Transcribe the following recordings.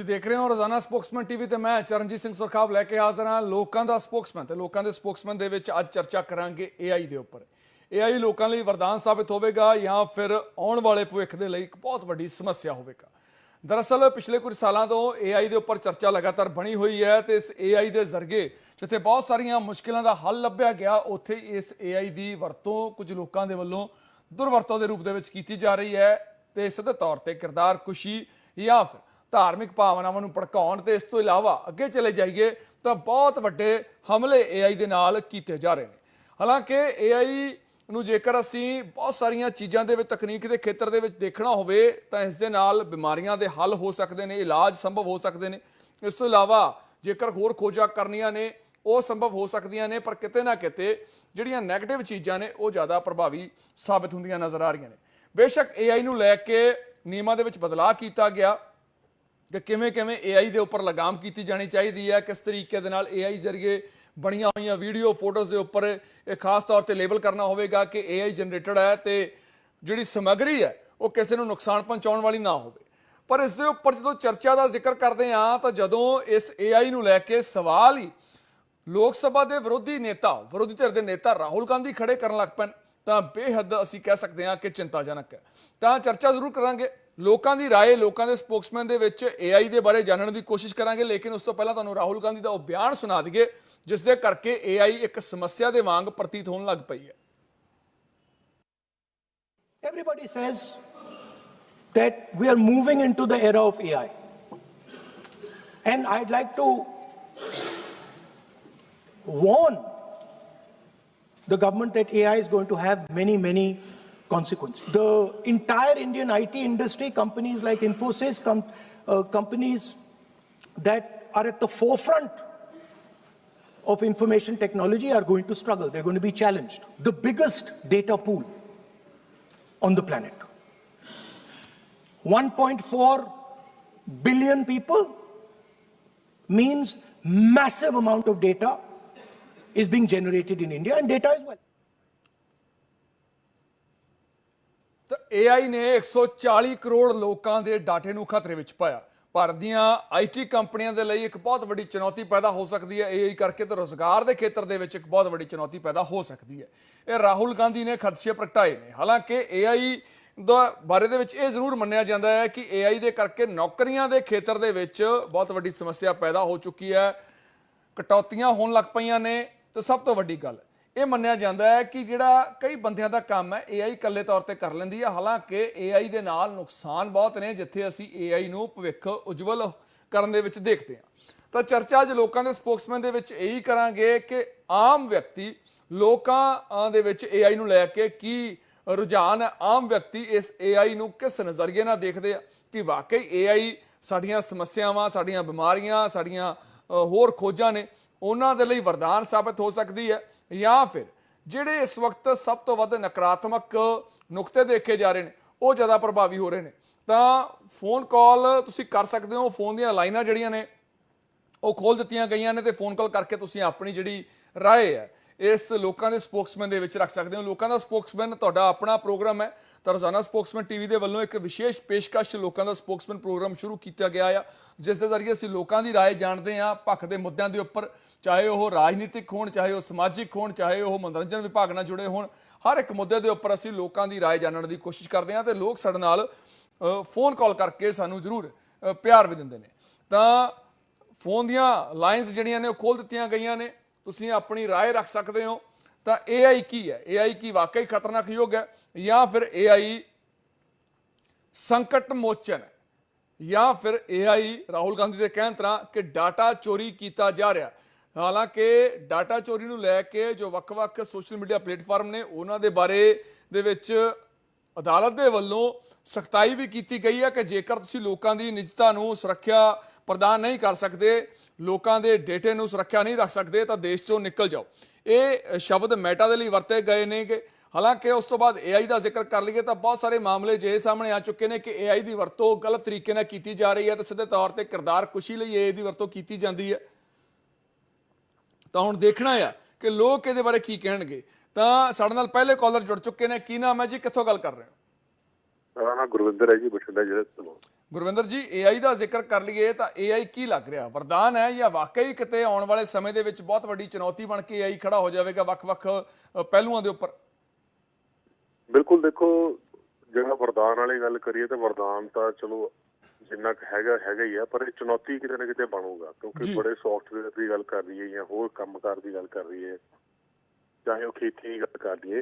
ਤੁਸੀਂ ਦੇਖ ਰਹੇ ਹੋ ਰੋਜ਼ਾਨਾ ਸਪੋਕਸਮੈਨ ਟੀਵੀ ਤੇ ਮੈਂ ਚਰਨਜੀਤ ਸਿੰਘ ਸੁਰਖਾਬ ਲੈ ਕੇ ਹਾਜ਼ਰ ਹਾਂ ਲੋਕਾਂ ਦਾ ਸਪੋਕਸਮੈਨ ਤੇ ਲੋਕਾਂ ਦੇ ਸਪੋਕਸਮੈਨ ਦੇ ਵਿੱਚ ਅੱਜ ਚਰਚਾ ਕਰਾਂਗੇ AI ਦੇ ਉੱਪਰ। AI ਲੋਕਾਂ ਲਈ ਵਰਦਾਨ ਸਾਬਿਤ ਹੋਵੇਗਾ ਜਾਂ ਫਿਰ ਆਉਣ ਵਾਲੇ ਭਵਿੱਖ ਦੇ ਲਈ ਇੱਕ ਬਹੁਤ ਵੱਡੀ ਸਮੱਸਿਆ ਹੋਵੇਗਾ। ਦਰਅਸਲ ਪਿਛਲੇ ਕੁਝ ਸਾਲਾਂ ਤੋਂ AI ਦੇ ਉੱਪਰ ਚਰਚਾ ਲਗਾਤਾਰ ਬਣੀ ਹੋਈ ਹੈ ਤੇ ਇਸ AI ਦੇ ਜ਼ਰੀਏ ਜਿੱਥੇ ਬਹੁਤ ਸਾਰੀਆਂ ਮੁਸ਼ਕਿਲਾਂ ਦਾ ਹੱਲ ਲੱਭਿਆ ਗਿਆ, ਉੱਥੇ ਇਸ AI ਦੀ ਵਰਤੋਂ ਕੁਝ ਲੋਕਾਂ ਦੇ ਵੱਲੋਂ ਦੁਰਵਰਤੋਂ ਦੇ ਰੂਪ ਦੇ ਵਿੱਚ ਕੀਤੀ ਜਾ ਰਹੀ ਹੈ ਤੇ ਸਿੱਧੇ ਤੌਰ ਤੇ ਕਿਰਦਾਰ ਕੁਸ਼ੀ ਜਾਂ ਫਿਰ ਧਾਰਮਿਕ ਭਾਵਨਾਵਾਂ ਨੂੰ ਭੜਕਾਉਣ ਤੇ ਇਸ ਤੋਂ ਇਲਾਵਾ ਅੱਗੇ ਚਲੇ ਜਾਈਏ ਤਾਂ ਬਹੁਤ ਵੱਡੇ ਹਮਲੇ AI ਦੇ ਨਾਲ ਕੀਤੇ ਜਾ ਰਹੇ ਨੇ। ਹਾਲਾਂਕਿ AI ਨੂੰ ਜੇਕਰ ਅਸੀਂ ਬਹੁਤ ਸਾਰੀਆਂ ਚੀਜ਼ਾਂ ਦੇ ਵਿੱਚ, ਤਕਨੀਕ ਦੇ ਖੇਤਰ ਦੇ ਵਿੱਚ ਦੇਖਣਾ ਹੋਵੇ ਤਾਂ ਇਸ ਦੇ ਨਾਲ ਬਿਮਾਰੀਆਂ ਦੇ ਹੱਲ ਹੋ ਸਕਦੇ ਨੇ, ਇਲਾਜ ਸੰਭਵ ਹੋ ਸਕਦੇ ਨੇ। ਇਸ ਤੋਂ ਇਲਾਵਾ ਜੇਕਰ ਹੋਰ ਖੋਜਾਂ ਕਰਨੀਆਂ ਨੇ, ਉਹ ਸੰਭਵ ਹੋ ਸਕਦੀਆਂ ਨੇ, ਪਰ ਕਿਤੇ ਨਾ ਕਿਤੇ ਜਿਹੜੀਆਂ 네ਗੇਟਿਵ ਚੀਜ਼ਾਂ ਨੇ, ਉਹ ਜ਼ਿਆਦਾ ਪ੍ਰਭਾਵੀ ਸਾਬਿਤ ਹੁੰਦੀਆਂ ਨਜ਼ਰ ਆ ਰਹੀਆਂ ਨੇ। ਬੇਸ਼ੱਕ AI ਨੂੰ ਲੈ ਕੇ ਨਿਯਮਾਂ ਦੇ ਵਿੱਚ ਬਦਲਾਅ ਕੀਤਾ ਗਿਆ। ਕਿ ਕਿਵੇਂ ਕਿਵੇਂ AI ਦੇ ਉੱਪਰ ਲਗਾਮ ਕੀਤੀ ਜਾਣੀ ਚਾਹੀਦੀ ਹੈ, ਕਿਸ ਤਰੀਕੇ ਦੇ ਨਾਲ AI ਜ਼ਰੀਏ ਬਣੀਆਂ ਹੋਈਆਂ ਵੀਡੀਓ ਫੋਟੋਜ਼ ਦੇ ਉੱਪਰ ਇਹ ਖਾਸ ਤੌਰ ਤੇ ਲੇਬਲ ਕਰਨਾ ਹੋਵੇਗਾ ਕਿ AI ਜਨਰੇਟਡ ਹੈ ਤੇ ਜਿਹੜੀ ਸਮੱਗਰੀ ਹੈ, ਉਹ ਕਿਸੇ ਨੂੰ ਨੁਕਸਾਨ ਪਹੁੰਚਾਉਣ ਵਾਲੀ ਨਾ ਹੋਵੇ। ਪਰ ਇਸ ਦੇ ਉੱਪਰ ਜਦੋਂ ਚਰਚਾ ਦਾ ਜ਼ਿਕਰ ਕਰਦੇ ਹਾਂ, ਤਾਂ ਜਦੋਂ ਇਸ AI ਨੂੰ ਲੈ ਕੇ ਸਵਾਲ ਹੀ ਲੋਕ ਸਭਾ ਦੇ ਵਿਰੋਧੀ ਨੇਤਾ, ਵਿਰੋਧੀ ਧਿਰ ਦੇ ਨੇਤਾ ਰਾਹੁਲ ਗਾਂਧੀ ਖੜੇ ਕਰਨ ਲੱਗ ਪੈਣ, ਤਾਂ ਬੇਹੱਦ ਅਸੀਂ ਕਹਿ ਸਕਦੇ ਹਾਂ ਕਿ ਚਿੰਤਾਜਨਕ ਹੈ। ਤਾਂ ਚਰਚਾ ਜ਼ਰੂਰ ਕਰਾਂਗੇ। ਲੋਕਾਂ ਦੀ رائے ਲੋਕਾਂ ਦੇ ਸਪੋਕਸਮੈਨ ਦੇ ਵਿੱਚ AI ਦੇ ਬਾਰੇ ਜਾਣਨ ਦੀ ਕੋਸ਼ਿਸ਼ ਕਰਾਂਗੇ ਲੇਕਿਨ ਉਸ ਤੋਂ ਪਹਿਲਾਂ ਤੁਹਾਨੂੰ ਰਾਹੁਲ ਗਾਂਧੀ ਦਾ ਉਹ ਬਿਆਨ ਸੁਣਾ ਦਈਏ ਜਿਸ ਦੇ ਕਰਕੇ AI ਇੱਕ ਸਮੱਸਿਆ ਦੇ ਵਾਂਗ ਪ੍ਰਤੀਤ ਹੋਣ ਲੱਗ ਪਈ ਹੈ Everybody says that we are moving into the era of AI. And I'd like to warn the government that AI is going to have many, many consequences. The entire Indian IT industry, companies like Infosys, com- uh, companies that are at the forefront of information technology are going to struggle. They're going to be challenged. The biggest data pool on the planet. 1.4 billion people means massive amount of data is being generated in India and data as well. ਤਾਂ AI ਨੇ 140 ਕਰੋੜ ਲੋਕਾਂ ਦੇ ਡਾਟੇ ਨੂੰ ਖਤਰੇ ਵਿੱਚ ਪਾਇਆ। ਭਾਰਤ ਦੀਆਂ ਆਈਟੀ ਕੰਪਨੀਆਂ ਦੇ ਲਈ ਇੱਕ ਬਹੁਤ ਵੱਡੀ ਚੁਣੌਤੀ ਪੈਦਾ ਹੋ ਸਕਦੀ ਹੈ। AI ਕਰਕੇ ਤੇ ਰੋਜ਼ਗਾਰ ਦੇ ਖੇਤਰ ਦੇ ਵਿੱਚ ਇੱਕ ਬਹੁਤ ਵੱਡੀ ਚੁਣੌਤੀ ਪੈਦਾ ਹੋ ਸਕਦੀ ਹੈ। ਇਹ ਰਾਹੁਲ ਗਾਂਧੀ ਨੇ ਖਦਸ਼ੇ ਪ੍ਰਗਟਾਏ ਨੇ। ਹਾਲਾਂਕਿ AI ਦਾ ਬਾਰੇ ਦੇ ਵਿੱਚ ਇਹ ਜ਼ਰੂਰ ਮੰਨਿਆ ਜਾਂਦਾ ਹੈ ਕਿ AI ਦੇ ਕਰਕੇ ਨੌਕਰੀਆਂ ਦੇ ਖੇਤਰ ਦੇ ਵਿੱਚ ਬਹੁਤ ਵੱਡੀ ਸਮੱਸਿਆ ਪੈਦਾ ਹੋ ਚੁੱਕੀ ਹੈ। ਕਟੌਤੀਆਂ ਹੋਣ ਲੱਗ ਪਈਆਂ ਨੇ। ਤੇ ਸਭ ਤੋਂ ਵੱਡੀ ਗੱਲ ਇਹ ਮੰਨਿਆ ਜਾਂਦਾ ਹੈ ਕਿ ਜਿਹੜਾ ਕਈ ਬੰਦਿਆਂ ਦਾ ਕੰਮ ਹੈ AI ਇਕੱਲੇ ਤੌਰ ਤੇ ਕਰ ਲੈਂਦੀ ਹੈ। ਹਾਲਾਂਕਿ AI ਦੇ ਨਾਲ ਨੁਕਸਾਨ ਬਹੁਤ ਨੇ, ਜਿੱਥੇ ਅਸੀਂ AI ਨੂੰ ਭਵਿੱਖ ਉਜਵਲ ਕਰਨ ਦੇ ਵਿੱਚ ਦੇਖਦੇ ਹਾਂ। ਤਾਂ ਚਰਚਾ ਅੱਜ ਲੋਕਾਂ ਦੇ ਸਪੋਕਸਮੈਨ ਦੇ ਵਿੱਚ ਇਹੀ ਕਰਾਂਗੇ ਕਿ ਆਮ ਵਿਅਕਤੀ ਲੋਕਾਂ ਦੇ ਵਿੱਚ AI ਨੂੰ ਲੈ ਕੇ ਕੀ ਰੁਝਾਨ ਹੈ। ਆਮ ਵਿਅਕਤੀ ਇਸ AI ਨੂੰ ਕਿਸ ਨਜ਼ਰੀਏ ਨਾਲ ਦੇਖਦੇ ਆ ਕਿ ਵਾਕਈ AI ਸਾਡੀਆਂ ਸਮੱਸਿਆਵਾਂ, ਸਾਡੀਆਂ ਬਿਮਾਰੀਆਂ, ਸਾਡੀਆਂ ਹੋਰ ਖੋਜਾਂ ਨੇ, ਉਹਨਾਂ ਦੇ ਲਈ ਵਰਦਾਨ ਸਾਬਤ ਹੋ ਸਕਦੀ ਹੈ ਜਾਂ ਫਿਰ ਜਿਹੜੇ ਇਸ ਵਕਤ ਸਭ ਤੋਂ ਵੱਧ ਨਕਾਰਾਤਮਕ ਨੁਕਤੇ ਦੇਖੇ ਜਾ ਰਹੇ ਨੇ, ਉਹ ਜ਼ਿਆਦਾ ਪ੍ਰਭਾਵੀ ਹੋ ਰਹੇ ਨੇ। ਤਾਂ ਫੋਨ ਕਾਲ ਤੁਸੀਂ ਕਰ ਸਕਦੇ ਹੋ ਫੋਨ ਦੀਆਂ ਲਾਈਨਾਂ ਜਿਹੜੀਆਂ ਨੇ, ਉਹ ਖੋਲ ਦਿੱਤੀਆਂ ਗਈਆਂ ਨੇ ਤੇ ਫੋਨ ਕਾਲ ਕਰਕੇ ਤੁਸੀਂ ਆਪਣੀ ਜਿਹੜੀ ਰਾਏ ਹੈ ਇਸ ਲੋਕਾਂ ਦੇ ਸਪੋਕਸਮੈਨ ਦੇ ਵਿੱਚ ਰੱਖ ਸਕਦੇ ਹੋ। ਲੋਕਾਂ ਦਾ ਸਪੋਕਸਮੈਨ ਤੁਹਾਡਾ ਆਪਣਾ ਪ੍ਰੋਗਰਾਮ ਹੈ। ਤਾਂ ਰੋਜ਼ਾਨਾ ਸਪੋਕਸਮੈਨ ਟੀਵੀ ਦੇ ਵੱਲੋਂ ਇੱਕ ਵਿਸ਼ੇਸ਼ ਪੇਸ਼ਕਸ਼ ਲੋਕਾਂ ਦਾ ਸਪੋਕਸਮੈਨ ਪ੍ਰੋਗਰਾਮ ਸ਼ੁਰੂ ਕੀਤਾ ਗਿਆ ਆ, ਜਿਸ ਦੇ ਜ਼ਰੀਏ ਅਸੀਂ ਲੋਕਾਂ ਦੀ ਰਾਏ ਜਾਣਦੇ ਹਾਂ ਪੱਖ ਦੇ ਮੁੱਦਿਆਂ ਦੇ ਉੱਪਰ। ਚਾਹੇ ਉਹ ਰਾਜਨੀਤਿਕ ਹੋਣ, ਚਾਹੇ ਉਹ ਸਮਾਜਿਕ ਹੋਣ, ਚਾਹੇ ਉਹ ਮਨੋਰੰਜਨ ਵਿਭਾਗ ਨਾਲ ਜੁੜੇ ਹੋਣ, ਹਰ ਇੱਕ ਮੁੱਦੇ ਦੇ ਉੱਪਰ ਅਸੀਂ ਲੋਕਾਂ ਦੀ ਰਾਏ ਜਾਣਨ ਦੀ ਕੋਸ਼ਿਸ਼ ਕਰਦੇ ਹਾਂ ਤੇ ਲੋਕ ਸਾਡੇ ਨਾਲ ਫੋਨ ਕਾਲ ਕਰਕੇ ਸਾਨੂੰ ਜ਼ਰੂਰ ਪਿਆਰ ਵੀ ਦਿੰਦੇ ਨੇ। ਤਾਂ ਫੋਨ ਦੀਆਂ ਲਾਈਨਸ ਜਿਹੜੀਆਂ ਨੇ ਉਹ ਖੋਲ ਦਿੱਤੀਆਂ ਗਈਆਂ ਨੇ। ਤੁਸੀਂ ਆਪਣੀ رائے ਰੱਖ ਸਕਦੇ ਹੋ ਤਾਂ AI ਕੀ ਹੈ AI ਕੀ ਵਾਕਈ ਖਤਰਨਾਕ ਯੁੱਗ ਹੈ ਜਾਂ ਫਿਰ AI ਸੰਕਟ ਮੋਚਨ ਹੈ ਜਾਂ ਫਿਰ AI ਰਾਹੁਲ ਗਾਂਧੀ ਦੇ ਕਹਿਣ ਤਰ੍ਹਾਂ ਕਿ ਡਾਟਾ ਚੋਰੀ ਕੀਤਾ ਜਾ ਰਿਹਾ ਹਾਲਾਂਕਿ ਡਾਟਾ ਚੋਰੀ ਨੂੰ ਲੈ ਕੇ ਜੋ ਵੱਖ-ਵੱਖ ਸੋਸ਼ਲ ਮੀਡੀਆ ਪਲੇਟਫਾਰਮ ਨੇ ਉਹਨਾਂ ਦੇ ਬਾਰੇ ਦੇ ਵਿੱਚ ਅਦਾਲਤ ਦੇ ਵੱਲੋਂ ਸਖਤਾਈ ਵੀ ਕੀਤੀ ਗਈ ਹੈ ਕਿ ਜੇਕਰ ਤੁਸੀਂ ਲੋਕਾਂ ਦੀ ਨਿਜਤਾ ਨੂੰ ਸੁਰੱਖਿਆ ਪ੍ਰਦਾਨ ਨਹੀਂ ਕਰ ਸਕਦੇ, ਲੋਕਾਂ ਦੇ ਡੇਟੇ ਨੂੰ ਸੁਰੱਖਿਆ ਨਹੀਂ ਰੱਖ ਸਕਦੇ, ਤਾਂ ਦੇਸ਼ ਚੋਂ ਨਿਕਲ ਜਾਓ। ਇਹ ਸ਼ਬਦ ਮੈਟਾ ਦੇ ਲਈ ਵਰਤੇ ਗਏ ਨੇ ਕਿ ਹਾਲਾਂਕਿ ਉਸ ਤੋਂ ਬਾਅਦ AI ਦਾ ਜ਼ਿਕਰ ਕਰ ਲਈਏ ਤਾਂ ਬਹੁਤ ਸਾਰੇ ਮਾਮਲੇ ਜੇ ਸਾਹਮਣੇ ਆ ਚੁੱਕੇ ਨੇ ਕਿ AI ਦੀ ਵਰਤੋਂ ਗਲਤ ਤਰੀਕੇ ਨਾਲ ਕੀਤੀ ਜਾ ਰਹੀ ਹੈ ਤੇ ਸਿੱਧੇ ਤੌਰ ਤੇ ਕਿਰਦਾਰ ਕੁਸ਼ੀ ਲਈ AI ਦੀ ਵਰਤੋਂ ਕੀਤੀ ਜਾਂਦੀ ਹੈ। ਤਾਂ ਹੁਣ ਦੇਖਣਾ ਆ ਕਿ ਲੋਕ ਇਹਦੇ ਬਾਰੇ ਕੀ ਕਹਿਣਗੇ। ਤਾਂ ਸਾਡੇ ਨਾਲ ਪਹਿਲੇ ਕਾਲਰ ਜੁੜ ਚੁੱਕੇ ਨੇ। ਕੀ ਨਾਮ ਹੈ ਜੀ? ਕਿੱਥੋਂ ਗੱਲ ਕਰ ਰਹੇ ਹੋ? ਮੇਰਾ ਨਾਮ ਗੁਰਵਿੰਦਰ ਹੈ ਜੀ, ਬਠਿੰਡਾ ਜ਼ਿਲ੍ਹੇ ਤੋਂ ਗੁਰਵਿੰਦਰ ਜੀ AI ਦਾ ਜ਼ਿਕਰ ਕਰ ਲਈਏ ਤਾਂ AI ਕੀ ਲੱਗ ਰਿਹਾ? ਵਰਦਾਨ ਹੈ ਜਾਂ ਵਾਕਈ ਕਿਤੇ ਆਉਣ ਵਾਲੇ ਸਮੇਂ ਦੇ ਵਿੱਚ ਬਹੁਤ ਵੱਡੀ ਚੁਣੌਤੀ ਬਣ ਕੇ AI ਖੜਾ ਹੋ ਜਾਵੇਗਾ ਵੱਖ-ਵੱਖ ਪਹਿਲੂਆਂ ਦੇ ਉੱਪਰ? ਬਿਲਕੁਲ ਦੇਖੋ ਜਿਹੜਾ ਵਰਦਾਨ ਵਾਲੀ ਗੱਲ ਕਰੀਏ ਤਾਂ ਵਰਦਾਨ ਤਾਂ ਚਲੋ ਜਿੰਨਾ ਕੁ ਹੈਗਾ ਹੈਗਾ ਹੀ ਆ ਪਰ ਇਹ ਚੁਣੌਤੀ ਕਿਤੇ ਨਾ ਕਿਤੇ ਬਣੂਗਾ। ਕਿਉਂਕਿ ਬੜੇ ਸੌਫਟਵੇਅਰ ਦੀ ਗੱਲ ਕਰ ਰਹੀ ਹੈ ਜਾਂ ਹੋਰ ਕੰਮਕਾਰ ਦੀ ਗੱਲ ਕਰ ਰਹੀ ਹੈ ਚਾਹੇ ਉਹ ਖੇਤੀ ਦੀ ਗੱਲ ਕਰ ਲਈਏ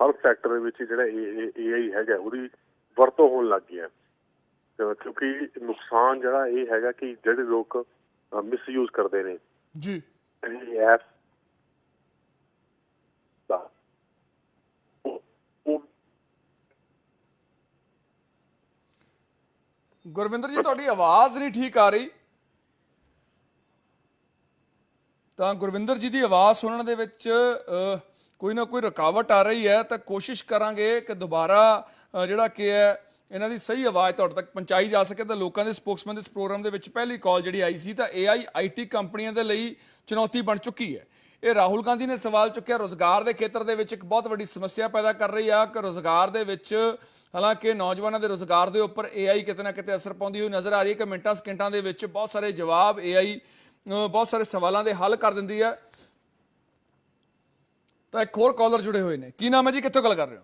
ਹਰ ਸੈਕਟਰ ਦੇ ਵਿੱਚ ਜਿਹੜਾ AI ਹੈਗਾ ਉਹਦੀ ਵਰਤੋਂ ਹੋਣ ਲੱਗ ਗਈ ਹੈ। ਕਿਉਂਕਿ ਨੁਕਸਾਨ ਜਿਹੜਾ ਇਹ ਹੈਗਾ ਕਿ ਜਿਹੜੇ ਲੋਕ ਮਿਸਯੂਜ਼ ਕਰਦੇ ਨੇ। ਜੀ। ਐਪ ਦਾ ਗੁਰਵਿੰਦਰ ਜੀ ਤੁਹਾਡੀ ਆਵਾਜ਼ ਨਹੀਂ ਠੀਕ ਆ ਰਹੀ। ਤਾਂ ਗੁਰਵਿੰਦਰ ਜੀ ਦੀ ਆਵਾਜ਼ ਸੁਣਨ ਦੇ ਵਿੱਚ ਕੋਈ ਨਾ ਕੋਈ ਰੁਕਾਵਟ ਆ ਰਹੀ ਹੈ ਤਾਂ ਕੋਸ਼ਿਸ਼ ਕਰਾਂਗੇ ਕਿ ਦੁਬਾਰਾ ਜਿਹੜਾ ਕਿ ਹੈ ਇਹਨਾਂ ਦੀ ਸਹੀ ਆਵਾਜ਼ ਤੁਹਾਡੇ ਤੱਕ ਪਹੁੰਚਾਈ ਜਾ ਸਕੇ ਤਾਂ ਲੋਕਾਂ ਦੇ ਸਪੋਕਸਮੈਨ ਦੇ ਇਸ ਪ੍ਰੋਗਰਾਮ ਦੇ ਵਿੱਚ ਪਹਿਲੀ ਕਾਲ ਜਿਹੜੀ ਆਈ ਸੀ ਤਾਂ AI ਆਈਟੀ ਕੰਪਨੀਆਂ ਦੇ ਲਈ ਚੁਣੌਤੀ ਬਣ ਚੁੱਕੀ ਹੈ। ਇਹ ਰਾਹੁਲ ਗਾਂਧੀ ਨੇ ਸਵਾਲ ਚੁੱਕਿਆ ਰੋਜ਼ਗਾਰ ਦੇ ਖੇਤਰ ਦੇ ਵਿੱਚ ਇੱਕ ਬਹੁਤ ਵੱਡੀ ਸਮੱਸਿਆ ਪੈਦਾ ਕਰ ਰਹੀ ਆ ਕਿ ਰੋਜ਼ਗਾਰ ਦੇ ਵਿੱਚ ਹਾਲਾਂਕਿ ਨੌਜਵਾਨਾਂ ਦੇ ਰੋਜ਼ਗਾਰ ਦੇ ਉੱਪਰ AI ਕਿਤੇ ਨਾ ਕਿਤੇ ਅਸਰ ਪਾਉਂਦੀ ਹੋਈ ਨਜ਼ਰ ਆ ਰਹੀ ਹੈ ਕਿ ਮਿੰਟਾਂ ਸਕਿੰਟਾਂ ਦੇ ਵਿੱਚ ਬਹੁਤ ਸਾਰੇ ਜਵਾਬ AI ਅ, ਬਹੁਤ ਸਾਰੇ ਸਵਾਲਾਂ ਦੇ ਹੱਲ ਕਰ ਦਿੰਦੀ ਹੈ। ਤਾਂ ਇੱਕ ਹੋਰ ਕਾਲਰ ਜੁੜੇ ਹੋਏ ਨੇ। ਕੀ ਨਾਮ ਹੈ ਜੀ? ਕਿੱਥੋਂ ਗੱਲ ਕਰ ਰਹੇ ਹੋ?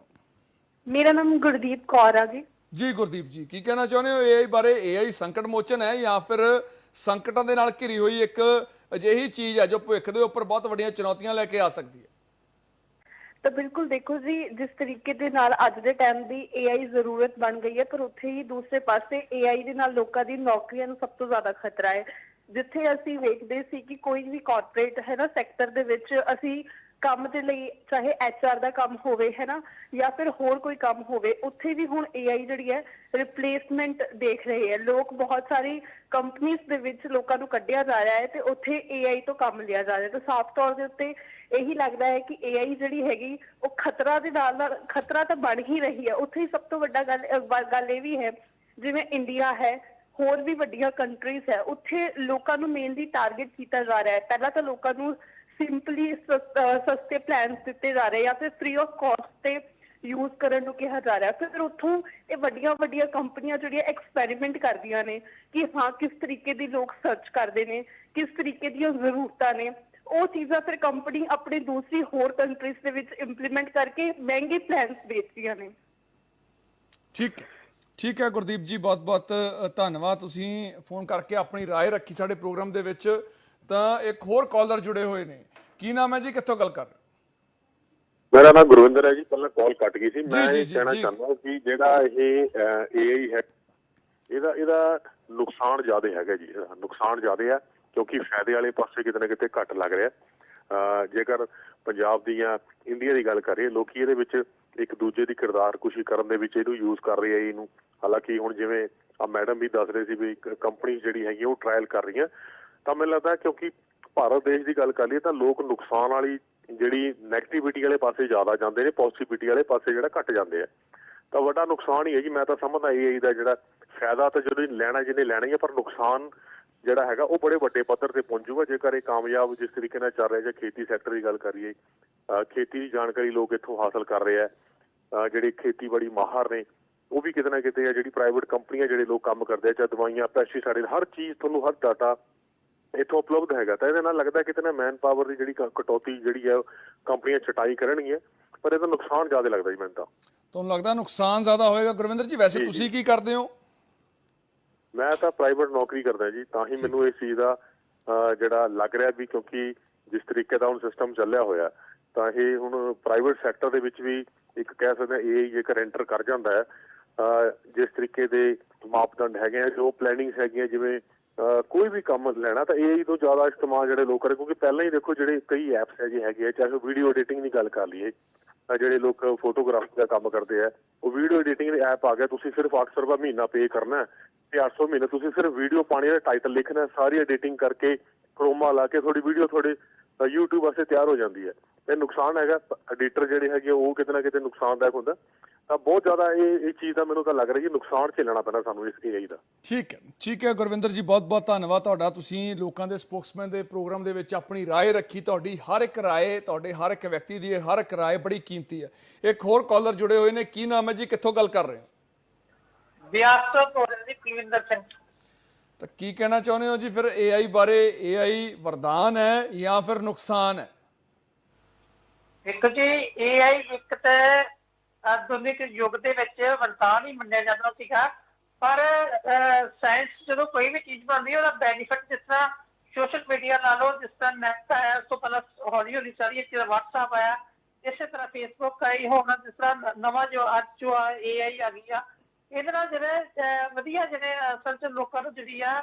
ਮੇਰਾ ਨਾਮ ਗੁਰਦੀਪ ਕੌਰ ਆ ਜੀ। ਜੀ ਗੁਰਦੀਪ ਜੀ, ਕੀ ਕਹਿਣਾ ਚਾਹੁੰਦੇ ਹੋ? AI ਬਾਰੇ AI ਸੰਕਟ ਮੋਚਨ ਹੈ ਜਾਂ ਫਿਰ ਸੰਕਟਾਂ ਦੇ ਨਾਲ ਘਿਰੀ ਹੋਈ ਇੱਕ ਅਜਿਹੀ ਚੀਜ਼ ਹੈ ਜੋ ਭਵਿੱਖ ਦੇ ਉੱਪਰ ਬਹੁਤ ਵੱਡੀਆਂ ਚੁਣੌਤੀਆਂ ਲੈ ਕੇ ਆ ਸਕਦੀ ਹੈ? ਤਾਂ ਬਿਲਕੁਲ ਦੇਖੋ ਜੀ, ਜਿਸ ਤਰੀਕੇ ਦੇ ਨਾਲ ਅੱਜ ਦੇ ਟਾਈਮ ਦੀ AI ਜ਼ਰੂਰਤ ਬਣ ਗਈ ਹੈ, ਪਰ ਉੱਥੇ ਹੀ ਦੂਸਰੇ ਪਾਸੇ AI ਦੇ ਨਾਲ ਲੋਕਾਂ ਦੀ ਨੌਕਰੀਆਂ ਨੂੰ ਸਭ ਤੋਂ ਜ਼ਿਆਦਾ ਖਤਰਾ ਹੈ। ਜਿੱਥੇ ਅਸੀਂ ਵੇਖਦੇ ਸੀ ਕਿ ਕੋਈ ਵੀ ਕਾਰਪੋਰੇਟ ਹੈ ਨਾ ਸੈਕਟਰ ਦੇ ਵਿੱਚ ਅਸੀਂ ਕੰਮ ਦੇ ਲਈ, ਚਾਹੇ HR ਦਾ ਕੰਮ ਹੋਵੇ ਹੈ ਨਾ ਜਾਂ ਫਿਰ ਹੋਰ ਕੋਈ ਕੰਮ ਹੋਵੇ, ਉੱਥੇ ਵੀ ਹੁਣ AI ਜਿਹੜੀ ਹੈ ਰਿਪਲੇਸਮੈਂਟ ਦੇਖ ਰਹੇ ਹੈ। ਲੋਕ ਬਹੁਤ ਸਾਰੀ ਕੰਪਨੀਆਂ ਦੇ ਵਿੱਚ ਲੋਕਾਂ ਨੂੰ ਕੱਢਿਆ ਜਾ ਰਿਹਾ ਹੈ ਤੇ ਉੱਥੇ AI ਤੋਂ ਕੰਮ ਲਿਆ ਜਾ ਰਿਹਾ ਤਾਂ ਸਾਫ਼ ਤੌਰ ਦੇ ਉੱਤੇ ਇਹੀ ਲੱਗਦਾ ਹੈ ਕਿ AI ਜਿਹੜੀ ਹੈਗੀ, ਉਹ ਖਤਰਾ ਦੇ ਨਾਲ ਨਾਲ ਖਤਰਾ ਤਾਂ ਬਣ ਹੀ ਰਹੀ ਹੈ। ਉੱਥੇ ਹੀ ਸਭ ਤੋਂ ਵੱਡਾ ਗੱਲ ਗੱਲ ਇਹ ਵੀ ਹੈ, ਜਿਵੇਂ ਇੰਡੀਆ ਹੈ, ਹੋਰ ਵੀ ਵੱਡੀਆਂ ਕੰਟਰੀਜ਼ ਹੈ, ਉੱਥੇ ਲੋਕਾਂ ਨੂੰ ਮੇਨਲੀ ਟਾਰਗੇਟ ਕੀਤਾ ਜਾ ਰਿਹਾ ਹੈ। ਪਹਿਲਾਂ ਤਾਂ ਲੋਕਾਂ ਨੂੰ ਸਿੰਪਲੀ ਸਸਤੇ ਪਲਾਨਸ ਦਿੱਤੇ ਜਾ ਰਹੇ ਜਾਂ ਫਿਰ ਫ੍ਰੀ ਆਫ ਕਾਸਟ ਤੇ ਯੂਜ਼ ਕਰਨ ਨੂੰ ਕਿਹਾ ਜਾ ਰਿਹਾ ਫਿਰ ਉੱਥੋਂ ਇਹ ਵੱਡੀਆਂ ਵੱਡੀਆਂ ਕੰਪਨੀਆਂ ਜਿਹੜੀਆਂ ਐਕਸਪੈਰੀਮੈਂਟ ਕਰਦੀਆਂ ਨੇ ਕਿ ਹਾਂ ਕਿਸ ਤਰੀਕੇ ਦੀ ਲੋਕ ਸਰਚ ਕਰਦੇ ਨੇ ਕਿਸ ਤਰੀਕੇ ਦੀਆਂ ਜ਼ਰੂਰਤਾਂ ਨੇ ਉਹ ਚੀਜ਼ਾਂ ਫਿਰ ਕੰਪਨੀ ਆਪਣੇ ਦੂਸਰੀ ਹੋਰ ਕੰਟਰੀਜ਼ ਦੇ ਵਿੱਚ ਇੰਪਲੀਮੈਂਟ ਕਰਕੇ ਮਹਿੰਗੇ ਪਲਾਨਸ ਵੇਚਦੀਆਂ ਨੇ ਠੀਕ ਹੈ ਠੀਕ ਹੈ ਗੁਰਦੀਪ ਜੀ ਬਹੁਤ ਬਹੁਤ ਅ, ਧੰਨਵਾਦ ਤੁਸੀਂ ਫੋਨ ਕਰਕੇ ਆਪਣੀ رائے ਰੱਖੀ ਸਾਡੇ ਪ੍ਰੋਗਰਾਮ ਦੇ ਵਿੱਚ ਤਾਂ ਇੱਕ ਹੋਰ ਕਾਲਰ ਜੁੜੇ ਹੋਏ ਨੇ। ਕੀ ਨਾਮ ਹੈ ਜੀ? ਕਿੱਥੋਂ ਗੱਲ ਕਰ ਰਹੇ ਮੇਰਾ ਨਾਮ ਗੁਰਵਿੰਦਰ ਹੈ ਜੀ। ਪਹਿਲਾਂ ਕਾਲ ਕੱਟ ਗਈ ਸੀ। ਮੈਂ ਇਹ ਕਹਿਣਾ। ਚਾਹੁੰਦਾ ਕਿ ਜਿਹੜਾ ਇਹ AI ਹੈ ਇਹਦਾ ਇਹਦਾ ਨੁਕਸਾਨ ਜ਼ਿਆਦਾ ਹੈਗਾ ਜੀ। ਨੁਕਸਾਨ ਜ਼ਿਆਦਾ ਹੈ ਕਿਉਂਕਿ ਫਾਇਦੇ ਵਾਲੇ ਪਾਸੇ ਕਿਤੇ ਨਾ ਕਿਤੇ ਘੱਟ ਲੱਗ ਰਿਹਾ। ਜੇਕਰ ਪੰਜਾਬ ਦੀ ਜਾਂ ਇੰਡੀਆ ਦੀ ਗੱਲ ਕਰੀਏ ਲੋਕੀ ਇਹਦੇ ਵਿੱਚ ਇੱਕ ਦੂਜੇ ਦੀ ਕਿਰਦਾਰ ਕੁਸ਼ੀ ਕਰਨ ਦੇ ਵਿੱਚ ਇਹਨੂੰ ਯੂਜ਼ ਕਰ ਰਹੇ ਆ ਇਹਨੂੰ। ਹਾਲਾਂਕਿ ਹੁਣ ਜਿਵੇਂ ਆ ਮੈਡਮ ਵੀ ਦੱਸ ਰਹੇ ਸੀ ਵੀ ਇੱਕ ਕੰਪਨੀ ਜਿਹੜੀ ਹੈਗੀ ਉਹ ਟ੍ਰਾਇਲ ਕਰ ਰਹੀਆਂ। ਤਾਂ ਮੈਨੂੰ ਲੱਗਦਾ ਕਿਉਂਕਿ ਭਾਰਤ ਦੇਸ਼ ਦੀ ਗੱਲ ਕਰ ਲਈਏ ਤਾਂ ਲੋਕ ਨੁਕਸਾਨ ਵਾਲੀ ਜਿਹੜੀ ਨੈਗੇਟਿਵਿਟੀ ਵਾਲੇ ਪਾਸੇ ਜ਼ਿਆਦਾ ਜਾਂਦੇ ਨੇ ਪੋਜ਼ਿਟਿਵਿਟੀ ਵਾਲੇ ਪਾਸੇ ਜਿਹੜਾ ਘੱਟ ਜਾਂਦੇ ਆ। ਤਾਂ ਵੱਡਾ ਨੁਕਸਾਨ ਹੀ ਹੈ ਜੀ, ਮੈਂ ਤਾਂ ਸਮਝਦਾ AI ਦਾ ਜਿਹੜਾ ਫਾਇਦਾ ਤਾਂ ਜਦੋਂ ਲੈਣਾ ਜਿਹਨੇ ਲੈਣਾ ਹੀ ਹੈ ਪਰ ਨੁਕਸਾਨ ਜਿਹੜਾ ਹੈਗਾ ਉਹ ਬੜੇ ਵੱਡੇ ਪੱਧਰ ਤੇ ਪਹੁੰਚੂਗਾ ਜੇਕਰ ਇਹ ਕਾਮਯਾਬ ਜਿਸ ਤਰੀਕੇ ਨਾਲ ਚੱਲ ਰਿਹਾ, ਜੇ ਖੇਤੀ ਸੈਕਟਰ ਦੀ ਗੱਲ ਕਰੀਏ ਖੇਤੀ ਦੀ ਜਾਣਕਾਰੀ ਲੋਕ ਇੱਥੋਂ ਹਾਸਲ ਕਰ ਰਹੇ ਆ ਜਿਹੜੇ ਖੇਤੀਬਾੜੀ ਮਾਹਰ ਨੇ, ਉਹ ਵੀ ਕਿਤੇ ਨਾ ਕਿਤੇ ਆ, ਜਿਹੜੀ ਪ੍ਰਾਈਵੇਟ ਕੰਪਨੀਆਂ ਜਿਹੜੇ ਲੋਕ ਕੰਮ ਕਰਦੇ ਆ, ਚਾਹੇ ਦਵਾਈਆਂ, ਪੈਸਟੀਸਾਈਡ, ਹਰ ਚੀਜ਼ ਤੁਹਾਨੂੰ, ਹਰ ਡਾਟਾ ਇੱਥੋਂ ਉਪਲਬਧ ਹੈਗਾ ਤਾਂ ਇਹਦੇ ਨਾਲ ਲੱਗਦਾ ਕਿਤੇ ਨਾ ਮੈਨ ਪਾਵਰ ਦੀ ਜਿਹੜੀ ਕਟੌਤੀ ਜਿਹੜੀ ਹੈ ਕੰਪਨੀਆਂ ਛਟਾਈ ਕਰਨਗੀਆਂ ਪਰ ਇਹਦਾ ਨੁਕਸਾਨ ਜ਼ਿਆਦਾ ਲੱਗਦਾ ਜੀ ਮੈਨੂੰ ਤਾਂ। ਤੁਹਾਨੂੰ ਲੱਗਦਾ ਨੁਕਸਾਨ ਜ਼ਿਆਦਾ ਹੋਏਗਾ? ਗੁਰਵਿੰਦਰ ਜੀ ਵੈਸੇ ਤੁਸੀਂ ਕੀ ਕਰਦੇ ਹੋ? ਮੈਂ ਤਾਂ ਪ੍ਰਾਈਵੇਟ ਨੌਕਰੀ ਕਰਦਾ ਜੀ ਤਾਂ ਹੀ ਮੈਨੂੰ ਇਸ ਚੀਜ਼ ਦਾ ਜਿਹੜਾ ਲੱਗ ਰਿਹਾ ਵੀ ਕਿਉਂਕਿ ਜਿਸ ਤਰੀਕੇ ਦਾ ਹੁਣ ਸਿਸਟਮ ਚੱਲਿਆ ਹੋਇਆ ਤਾਂ ਇਹ ਹੁਣ ਪ੍ਰਾਈਵੇਟ ਸੈਕਟਰ ਦੇ ਵਿੱਚ ਵੀ ਇੱਕ ਕਹਿ ਸਕਦੇ ਇਹ ਜੇਕਰ ਐਂਟਰ ਕਰ ਜਾਂਦਾ ਹੈ ਜਿਸ ਤਰੀਕੇ ਦੇ ਮਾਪਦੰਡ ਹੈਗੇ ਆ ਜੋ ਪਲੈਨਿੰਗਸ ਹੈਗੀਆਂ ਜਿਵੇਂ ਕੋਈ ਵੀ ਕੰਮ ਲੈਣਾ ਤਾਂ AI ਤੋਂ ਜ਼ਿਆਦਾ ਇਸਤੇਮਾਲ ਜਿਹੜੇ ਲੋਕ ਕਰੇ, ਕਿਉਂਕਿ ਪਹਿਲਾਂ ਹੀ ਦੇਖੋ ਜਿਹੜੇ ਕਈ ਐਪਸ ਹੈ ਹੈਗੇ ਹੈਗੇ ਆ, ਚਾਹੇ ਵੀਡੀਓ ਐਡੀਟਿੰਗ ਦੀ ਗੱਲ ਕਰ ਲਈਏ ਜਿਹੜੇ ਲੋਕ ਫੋਟੋਗ੍ਰਾਫੀ ਦਾ ਕੰਮ ਕਰਦੇ ਆ, ਉਹ ਵੀਡੀਓ ਐਡੀਟਿੰਗ ਦੇ ਐਪ ਆ ਗਿਆ ਤੁਸੀਂ ਸਿਰਫ 800 ਰੁਪਏ ਮਹੀਨਾ ਪੇ ਕਰਨਾ ਹੈ, ਤੇ 800 ਮਹੀਨੇ ਤੁਸੀਂ ਸਿਰਫ ਵੀਡੀਓ ਪਾਣੀ ਦਾ ਟਾਈਟਲ ਲਿਖਣਾ ਸਾਰੀ ਐਡੀਟਿੰਗ ਕਰਕੇ ਕਰੋਮਾ ਲਾ ਕੇ, ਤੁਹਾਡੀ ਵੀਡੀਓ ਤੁਹਾਡੇ ਅਹ YouTube ਵਾਸਤੇ ਤਿਆਰ ਹੋ ਜਾਂਦੀ ਹੈ ਤੇ ਨੁਕਸਾਨ ਹੈਗਾ ਐਡੀਟਰ ਜਿਹੜੇ ਹੈਗੇ ਆ, ਉਹ ਕਿਤੇ ਨਾ ਕਿਤੇ ਨੁਕਸਾਨਦਾਇਕ ਹੁੰਦਾ ਤਾਂ ਬਹੁਤ ਜ਼ਿਆਦਾ ਇਹ ਇਹ ਚੀਜ਼ ਦਾ ਮੈਨੂੰ ਤਾਂ ਲੱਗ ਰਿਹਾ ਕਿ ਨੁਕਸਾਨ ਝੇਲਣਾ ਪੈਣਾ ਸਾਨੂੰ ਇਸ AI ਦਾ ਠੀਕ ਹੈ ਠੀਕ ਹੈ ਗੁਰਵਿੰਦਰ ਜੀ ਬਹੁਤ ਬਹੁਤ ਧੰਨਵਾਦ ਤੁਹਾਡਾ ਤੁਸੀਂ ਲੋਕਾਂ ਦੇ ਸਪੋਕਸਮੈਨ ਦੇ ਪ੍ਰੋਗਰਾਮ ਦੇ ਵਿੱਚ ਆਪਣੀ رائے ਰੱਖੀ ਤੁਹਾਡੀ ਹਰ ਇੱਕ رائے ਤੁਹਾਡੇ ਹਰ ਇੱਕ ਵਿਅਕਤੀ ਦੀ ਹਰ ਇੱਕ رائے ਬੜੀ ਕੀਮਤੀ ਹੈ ਇੱਕ ਹੋਰ ਕਾਲਰ ਜੁੜੇ ਹੋਏ ਨੇ ਕੀ ਨਾਮ ਹੈ ਜੀ ਕਿੱਥੋਂ ਗੱਲ ਕਰ ਰਹੇ ਹੋ ਬਿਆਸ ਤੋਂ ਬੋਲ ਨਾਮ ਜੀ ਕੁਲਵਿੰਦਰ ਸਿੰਘ ਤਾਂ ਕੀ ਕਹਿਣਾ ਚਾਹੁੰਦੇ ਹੋ ਜੀ? ਫਿਰ AI ਬਾਰੇ AI ਵਰਦਾਨ ਹੈ ਜਾਂ ਫਿਰ ਨੁਕਸਾਨ ਹੈ? ਇੱਕ ਜੀ AI ਇੱਕ ਤਾਂ ਆਧੁਨਿਕ ਯੁੱਗ ਦੇ ਵਿੱਚ ਵਰਤਾਨ ਹੀ ਮੰਨਿਆ ਜਾਂਦਾ ਸੀਗਾ, ਪਰ ਸਾਇੰਸ ਜਦੋਂ ਕੋਈ ਵੀ ਚੀਜ਼ ਬਣਦੀ ਉਹਦਾ ਬੈਨੀਫਿਟ ਜਿਸ ਤਰ੍ਹਾਂ ਸੋਸ਼ਲ ਮੀਡੀਆ ਲਾ ਲਓ, ਜਿਸ ਤਰ੍ਹਾਂ ਨੈਟ ਆਇਆ, ਉਸ ਤੋਂ ਪਹਿਲਾਂ ਹੌਲੀ ਹੌਲੀ ਸਾਰੀ ਚੀਜ਼ਾਂ WhatsApp ਆਇਆ, ਇਸੇ ਤਰ੍ਹਾਂ Facebook ਆਈ, ਹੁਣ ਜਿਸ ਤਰ੍ਹਾਂ ਨਵਾਂ ਜੋ ਅੱਜ ਜੋ AI ਆ ਗਈ ਆ ਇਹਦੇ ਨਾਲ ਜਿਹੜੇ ਵਧੀਆ ਜਿਹੜੇ ਅਸਲ ਚ ਲੋਕਾਂ ਨੂੰ ਜਿਹੜੀ ਆ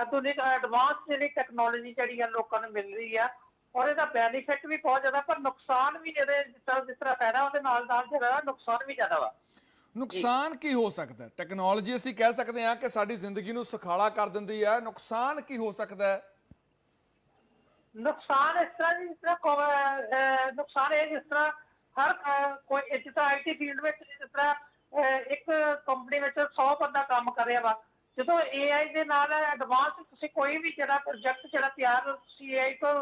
ਆਧੁਨਿਕ ਐਡਵਾਂਸ ਜਿਹੜੀ ਟੈਕਨੋਲੋਜੀ ਜਿਹੜੀ ਆ ਲੋਕਾਂ ਨੂੰ ਮਿਲ ਰਹੀ ਆ ਔਰ ਇਹਦਾ ਬੈਨੀਫਿਟ ਵੀ ਬਹੁਤ ਜ਼ਿਆਦਾ ਪਰ ਨੁਕਸਾਨ ਵੀ ਇਹਦੇ ਜਿਸ ਤਰ੍ਹਾਂ ਫਾਇਦਾ ਉਹਦੇ ਨਾਲ ਨਾਲ ਜਿਹੜਾ ਨੁਕਸਾਨ ਵੀ ਜ਼ਿਆਦਾ ਵਾ। ਨੁਕਸਾਨ ਕੀ ਹੋ ਸਕਦਾ ਟੈਕਨੋਲੋਜੀ ਅਸੀਂ ਕਹਿ ਸਕਦੇ ਹਾਂ ਕਿ ਸਾਡੀ ਜ਼ਿੰਦਗੀ ਨੂੰ ਸੁਖਾਲਾ ਕਰ ਦਿੰਦੀ ਹੈ। ਨੁਕਸਾਨ ਕੀ ਹੋ ਸਕਦਾ ਹੈ? ਨੁਕਸਾਨ ਇਸ ਤਰ੍ਹਾਂ ਜਿਸ ਤਰ੍ਹਾਂ ਨੁਕਸਾਨ ਇਹ ਜਿਸ ਤਰ੍ਹਾਂ ਹਰ ਕੋਈ ਤਰ੍ਹਾਂ ਆਈਟੀ ਫੀਲਡ ਵਿੱਚ ਜਿਸ ਤਰ੍ਹਾਂ ਇੱਕ ਕੰਪਨੀ ਵਿੱਚ 100 ਬੰਦਾ ਕੰਮ ਕਰ ਰਿਹਾ ਵਾ। ਜਦੋਂ AI ਦੇ ਨਾਲ ਐਡਵਾਂਸ ਤੁਸੀਂ ਕੋਈ ਵੀ ਜਿਹੜਾ ਪ੍ਰੋਜੈਕਟ ਜਿਹੜਾ ਤਿਆਰ ਤੁਸੀਂ AI ਤੋਂ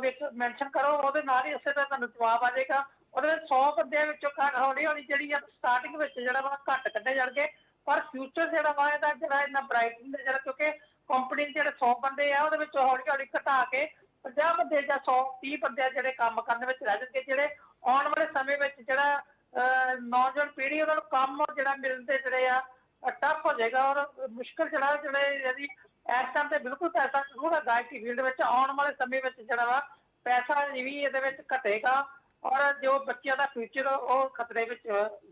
ਵਿੱਚ ਮੈਂਸ਼ਨ ਕਰੋ, ਉਹਦੇ ਨਾਲ ਹੀ ਉਸੇ ਤਰ੍ਹਾਂ ਤੁਹਾਨੂੰ ਜਵਾਬ ਆ ਜਾਏਗਾ। ਉਹਦੇ 100 ਬੰਦਿਆਂ ਵਿੱਚੋਂ ਘੱਟ ਹੌਲੀ ਹੌਲੀ ਜਿਹੜੀ ਆ ਸਟਾਰਟਿੰਗ ਵਿੱਚ ਜਿਹੜਾ ਵਾ ਘੱਟ ਕੱਢੇ ਜਾਣਗੇ। ਪਰ ਫਿਊਚਰ ਜਿਹੜਾ ਵਾ ਇਹਦਾ ਜਿਹੜਾ ਇੰਨਾ ਬ੍ਰਾਈਟ ਹੁੰਦਾ ਜਿਹੜਾ ਕਿਉਂਕਿ ਕੰਪਨੀ ਦੇ ਜਿਹੜੇ 100 ਬੰਦੇ ਆ, ਉਹਦੇ ਵਿੱਚ ਹੌਲੀ ਹੌਲੀ ਘਟਾ ਕੇ 50 ਬੰਦੇ ਜਾਂ 100 30 ਬੰਦੇ ਜਿਹੜੇ ਕੰਮ ਕਰਨ ਵਿੱਚ ਰਹਿ ਜਾਣਗੇ, ਜਿਹੜੇ ਆਉਣ ਵਾਲੇ ਸਮੇਂ ਵਿੱਚ ਜਿਹੜਾ ਨੌਜਵਾਨ ਪੀੜ੍ਹੀ ਉਹਨਾਂ ਨੂੰ ਕੰਮ ਜਿਹੜਾ ਮਿਲਦੇ ਜਿਹੜੇ ਆ ਟਫ ਹੋ ਜਾਏਗਾ ਔਰ ਮੁਸ਼ਕਲ ਜਿਹੜਾ ਜਿਹੜੇ ਇਹਦੀ ਇਸ ਟਾਈਮ ਤੇ ਬਿਲਕੁਲ ਪੈਸਾ ਜ਼ਰੂਰ ਹੈ ਗਾਇਕੀ ਫੀਲਡ ਵਿੱਚ ਆਉਣ ਵਾਲੇ ਸਮੇਂ ਵਿੱਚ ਜਿਹੜਾ ਵਾ ਪੈਸਾ ਵੀ ਇਹਦੇ ਵਿੱਚ ਘਟੇਗਾ ਔਰ ਜੋ ਬੱਚਿਆਂ ਦਾ ਫਿਊਚਰ ਉਹ ਖਤਰੇ ਵਿੱਚ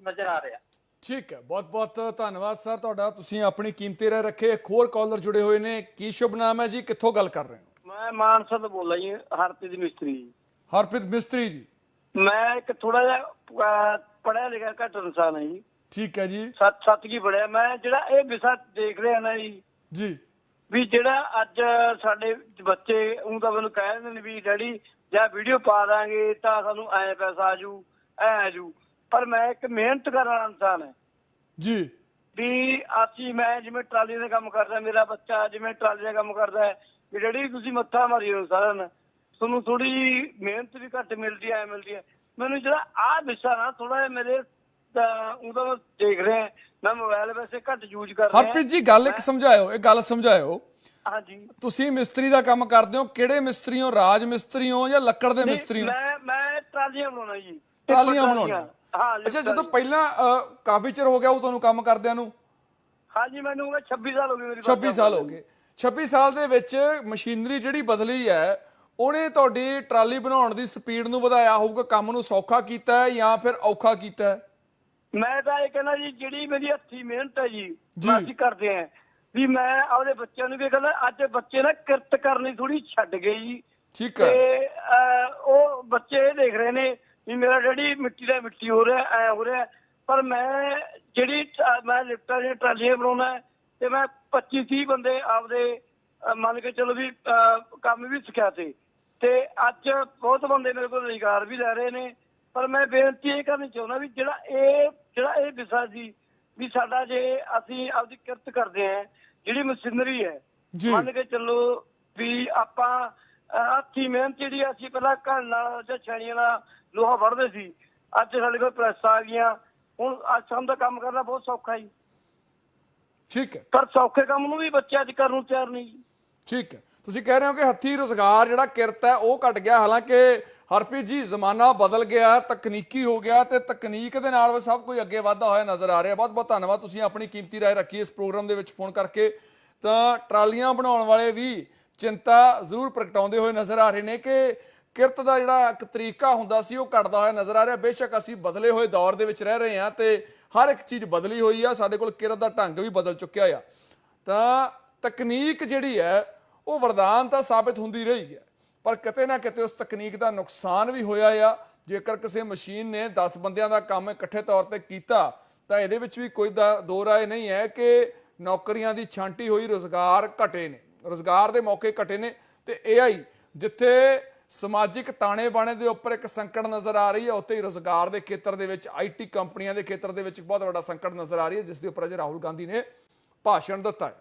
ਨਜ਼ਰ ਆ ਰਿਹਾ। ਠੀਕ ਹੈ ਬਹੁਤ ਬਹੁਤ ਧੰਨਵਾਦ ਸਰ ਤੁਹਾਡਾ ਤੁਸੀਂ ਆਪਣੀ ਕੀਮਤੀ ਰਾਏ ਰੱਖੇ ਇੱਕ ਹੋਰ ਕਾਲਰ ਜੁੜੇ ਹੋਏ ਨੇ ਕੀ ਸ਼ੁਭ ਨਾਮ ਹੈ ਜੀ ਕਿੱਥੋਂ ਗੱਲ ਕਰ ਰਹੇ ਹੋ? ਮੈਂ ਮਾਨਸਾ ਤੋਂ ਬੋਲਾਂ ਜੀ ਹਰਪ੍ਰੀਤ ਮਿਸਤਰੀ ਜੀ। ਹਰਪ੍ਰੀਤ ਮਿਸਤਰੀ ਜੀ। ਮੈਂ ਇੱਕ ਥੋੜਾ ਜਿਹਾ ਪੜਿਆ ਲਿਖਿਆ ਘੱਟ ਇਨਸਾਨ ਹੈ ਜੀ। ਠੀਕ ਹੈ ਜੀ। ਸੱਤ ਸੱਤ ਕੀ ਪੜਿਆ ਮੈਂ ਜਿਹੜਾ ਇਹ ਵਿਸ਼ਾ ਦੇਖ ਰਿਹਾ ਨਾ ਜੀ ਜੀ। ਵੀ ਜਿਹੜਾ ਅੱਜ ਸਾਡੇ ਬੱਚੇ ਉਹ ਤਾਂ ਮੈਨੂੰ ਕਹਿ ਦਿੰਦੇ ਨੇ ਵੀ ਡੈਡੀ ਜਾਂ ਵੀਡੀਓ ਪਾ ਦਾਂਗੇ ਤਾਂ ਸਾਨੂੰ ਐ ਪੈਸਾ ਆਜੂ ਐ ਆਜੂ ਪਰ ਮੈਂ ਇੱਕ ਮਿਹਨਤ ਕਰਨ ਵਾਲਾ ਇਨਸਾਨ ਹੈ। ਜੀ। ਵੀ ਅਸੀਂ ਮੈਂ ਜਿਵੇਂ ਟਰਾਲੀ ਦਾ ਕੰਮ ਕਰਦਾ ਮੇਰਾ ਬੱਚਾ ਜਿਵੇਂ ਟਰਾਲੀ ਦਾ ਕੰਮ ਕਰਦਾ ਹੈ ਵੀ ਡੈਡੀ ਤੁਸੀਂ ਮੱਥਾ ਮਾਰੀ ਹੋ ਸਾਰਾ ਦਿਨ ਤੁਹਾਨੂੰ ਥੋੜੀ ਮਿਹਨਤ ਵੀ ਘੱਟ ਮਿਲਦੀ ਐ ਮਿਲਦੀ ਹੈ। ਮੈਨੂੰ ਜਿਹੜਾ ਆਹ ਵਿਸ਼ਾ ਨਾ ਥੋੜਾ ਜਿਹਾ ਮੇਰੇ ਉਹਦਾ ਮੈਂ ਦੇਖ ਰਿਹਾ ਮੈਂ ਮੋਬਾਈਲ ਵੈਸੇ ਘੱਟ ਯੂਜ਼ ਕਰ ਰਿਹਾ ਹਰਪ੍ਰੀਤ ਜੀ ਗੱਲ ਇੱਕ ਸਮਝਾਇਓ ਇਹ ਗੱਲ ਸਮਝਾਇਓ। ਹਾਂਜੀ। ਤੁਸੀਂ ਮਿਸਤਰੀ ਦਾ ਕੰਮ ਕਰਦੇ ਹੋ ਕਿਹੜੇ ਮਿਸਤਰੀ ਹੋ ਰਾਜ ਮਿਸਤਰੀ ਹੋ ਜਾਂ ਲੱਕੜ ਦੇ ਮਿਸਤਰੀ ਹੋ ਮੈਂ ਮੈਂ ਟਰਾਲੀਆਂ ਬਣਾਉਣਾ ਜੀ ਟਰਾਲੀਆਂ ਟਿੱਪਰ ਬਣਾਉਣੀਆਂ। ਹਾਂ ਅੱਛਾ ਜਦੋਂ। ਪਹਿਲਾਂ ਕਾਫੀ ਚਿਰ ਹੋ ਗਿਆ ਉਹ ਤੁਹਾਨੂੰ ਕੰਮ ਕਰਦਿਆਂ ਨੂੰ? ਹਾਂਜੀ ਮੈਨੂੰ ਹੋ ਗਏ 26 ਸਾਲ ਹੋ ਗਏ ਮੇਰੀ 26 ਸਾਲ ਹੋ ਗਏ। 26 ਸਾਲ ਦੇ ਵਿੱਚ ਮਸ਼ੀਨਰੀ ਜਿਹੜੀ ਬਦਲੀ ਹੈ ਉਹਨੇ ਤੁਹਾਡੀ ਟਰਾਲੀ ਬਣਾਉਣ ਦੀ ਸਪੀਡ ਨੂੰ ਵਧਾਇਆ ਹੋਊਗਾ ਕੰਮ ਨੂੰ ਸੌਖਾ ਕੀਤਾ ਹੈ ਜਾਂ ਫਿਰ ਔਖਾ ਕੀਤਾ ਹੈ? ਮੈਂ ਤਾਂ ਇਹ ਕਹਿੰਦਾ ਜੀ ਜਿਹੜੀ ਮੇਰੀ ਹੱਥੀ ਮਿਹਨਤ ਹੈ ਜੀ। ਮੈਂ ਅਸੀਂ ਕਰਦੇ ਆਂ ਵੀ ਮੈਂ ਆਪਦੇ ਬੱਚਿਆਂ ਨੂੰ ਵੀ ਕਹਿੰਦਾ ਅੱਜ ਬੱਚੇ ਨਾ ਕਿਰਤ ਕਰਨੀ ਥੋੜੀ ਛੱਡ ਗਏ ਜੀ। ਠੀਕ ਹੈ। ਤੇ ਉਹ ਬੱਚੇ ਇਹ ਦੇਖ ਰਹੇ ਨੇ ਵੀ ਮੇਰਾ ਡੈਡੀ ਮਿੱਟੀ ਦਾ ਮਿੱਟੀ ਹੋ ਰਿਹਾ ਐ ਹੋ ਰਿਹਾ। ਪਰ ਮੈਂ ਜਿਹੜੀ ਮੈਂ ਲਿਫਟਾਂ ਦੀਆਂ ਟਰਾਲੀਆਂ ਬਣਾਉਣਾ ਤੇ ਮੈਂ 25 30 ਬੰਦੇ ਆਪਦੇ ਮੰਨ ਕੇ ਚਲੋ ਵੀ ਕੰਮ ਵੀ ਸਿਖਾਤੇ। ਤੇ ਅੱਜ ਬਹੁਤ ਬੰਦੇ ਮੇਰੇ ਕੋਲ ਰੁਜ਼ਗਾਰ ਵੀ ਲੈ ਰਹੇ ਨੇ ਪਰ ਮੈਂ ਬੇਨਤੀ ਇਹ ਕਰਨੀ ਚਾਹੁੰਦਾ ਵੀ ਜਿਹੜਾ ਇਹ ਜਿਹੜਾ ਇਹ ਵਿਸ਼ਾ ਸੀ ਵੀ ਸਾਡਾ ਜੇ ਅਸੀਂ ਆਪਦੀ ਕਿਰਤ ਕਰਦੇ ਆਂ ਜਿਹੜੀ ਮਸ਼ੀਨਰੀ ਹੈ ਜੀ। ਮੰਨ ਕੇ ਚੱਲੋ ਵੀ ਆਪਾਂ ਹੱਥੀਂ ਮਿਹਨਤ ਜਿਹੜੀ ਅਸੀਂ ਪਹਿਲਾਂ ਘਰ ਨਾਲ ਜਾਂ ਛਾਣੀਆਂ ਨਾਲ ਲੋਹਾ ਵੜਦੇ ਸੀ ਅੱਜ ਸਾਡੇ ਕੋਲ ਪ੍ਰੈਸ ਆ ਗਈਆਂ ਹੁਣ ਅੱਜ ਸਾਨੂੰ ਦਾ ਕੰਮ ਕਰਨਾ ਬਹੁਤ ਸੌਖਾ ਜੀ। ਠੀਕ ਹੈ। ਪਰ ਸੌਖੇ ਕੰਮ ਨੂੰ ਵੀ ਬੱਚੇ ਅੱਜ ਕਰਨ ਨੂੰ ਤਿਆਰ ਨਹੀਂ ਜੀ। ਠੀਕ ਹੈ। ਤੁਸੀਂ ਕਹਿ ਰਹੇ ਹੋ ਕਿ ਹੱਥੀ ਰੁਜ਼ਗਾਰ ਜਿਹੜਾ ਕਿਰਤ ਹੈ, ਉਹ ਘਟ ਗਿਆ। ਹਾਲਾਂਕਿ ਹਰਪ੍ਰੀਤ ਜੀ, ਜ਼ਮਾਨਾ ਬਦਲ ਗਿਆ, ਤਕਨੀਕੀ ਹੋ ਗਿਆ ਤੇ ਤਕਨੀਕ ਦੇ ਨਾਲ ਸਭ ਕੁਝ ਅੱਗੇ ਵਧਦਾ ਹੋਇਆ ਨਜ਼ਰ ਆ ਰਿਹਾ। ਬਹੁਤ ਬਹੁਤ ਧੰਨਵਾਦ ਤੁਸੀਂ ਆਪਣੀ ਕੀਮਤੀ ਰਾਏ ਰੱਖੀ ਇਸ ਪ੍ਰੋਗਰਾਮ ਦੇ ਵਿੱਚ ਫੋਨ ਕਰਕੇ। ਤਾਂ ਟਰਾਲੀਆਂ ਬਣਾਉਣ ਵਾਲੇ ਵੀ ਚਿੰਤਾ ਜ਼ਰੂਰ ਪ੍ਰਗਟਾਉਂਦੇ ਹੋਏ ਨਜ਼ਰ ਆ ਰਹੇ ਨੇ ਕਿ ਕਿਰਤ ਦਾ ਜਿਹੜਾ ਇੱਕ ਤਰੀਕਾ ਹੁੰਦਾ ਸੀ, ਉਹ ਘਟਦਾ ਹੋਇਆ ਨਜ਼ਰ ਆ ਰਿਹਾ। ਬੇਸ਼ੱਕ ਅਸੀਂ ਬਦਲੇ ਹੋਏ ਦੌਰ ਦੇ ਵਿੱਚ ਰਹਿ ਰਹੇ ਹਾਂ ਤੇ ਹਰ ਇੱਕ ਚੀਜ਼ ਬਦਲੀ ਹੋਈ ਆ। ਸਾਡੇ ਕੋਲ ਕਿਰਤ ਦਾ ਢੰਗ ਵੀ ਬਦਲ ਚੁੱਕਿਆ ਆ। ਤਾਂ ਤਕਨੀਕ ਜਿਹੜੀ ਹੈ ਉਹ ਵਰਦਾਨ ਤਾਂ ਸਾਬਿਤ ਹੁੰਦੀ ਰਹੀ ਹੈ, ਪਰ ਕਿਤੇ ਨਾ ਕਿਤੇ ਉਸ ਤਕਨੀਕ ਦਾ ਨੁਕਸਾਨ ਵੀ ਹੋਇਆ ਆ। ਜੇਕਰ ਕਿਸੇ ਮਸ਼ੀਨ ਨੇ 10 ਬੰਦਿਆਂ ਦਾ ਕੰਮ ਇਕੱਠੇ ਤੌਰ ਤੇ ਕੀਤਾ, ਤਾਂ ਇਹਦੇ ਵਿੱਚ ਵੀ ਕੋਈ ਦਾ- ਦੋ ਰਾਏ ਨਹੀਂ ਹੈ ਕਿ ਨੌਕਰੀਆਂ ਦੀ ਛਾਂਟੀ ਹੋਈ, ਰੋਜ਼ਗਾਰ ਘਟੇ ਨੇ। ਰੋਜ਼ਗਾਰ ਦੇ ਮੌਕੇ ਘਟੇ ਨੇ ਤੇ AI ਜਿੱਥੇ ਸਮਾਜਿਕ ਤਾਣੇ ਬਾਣੇ ਦੇ ਉੱਪਰ ਇੱਕ ਸੰਕਟ ਨਜ਼ਰ ਆ ਰਹੀ ਹੈ, ਉੱਥੇ ਹੀ ਰੋਜ਼ਗਾਰ ਦੇ ਖੇਤਰ ਦੇ ਵਿੱਚ ਆਈਟੀ ਕੰਪਨੀਆਂ ਦੇ ਖੇਤਰ ਦੇ ਵਿੱਚ ਇੱਕ ਬਹੁਤ ਵੱਡਾ ਸੰਕਟ ਨਜ਼ਰ ਆ ਰਹੀ ਹੈ, ਜਿਸ ਦੇ ਉੱਪਰ ਅੱਜ ਰਾਹੁਲ ਗਾਂਧੀ ਨੇ ਭਾਸ਼ਣ ਦਿੱਤਾ ਹੈ।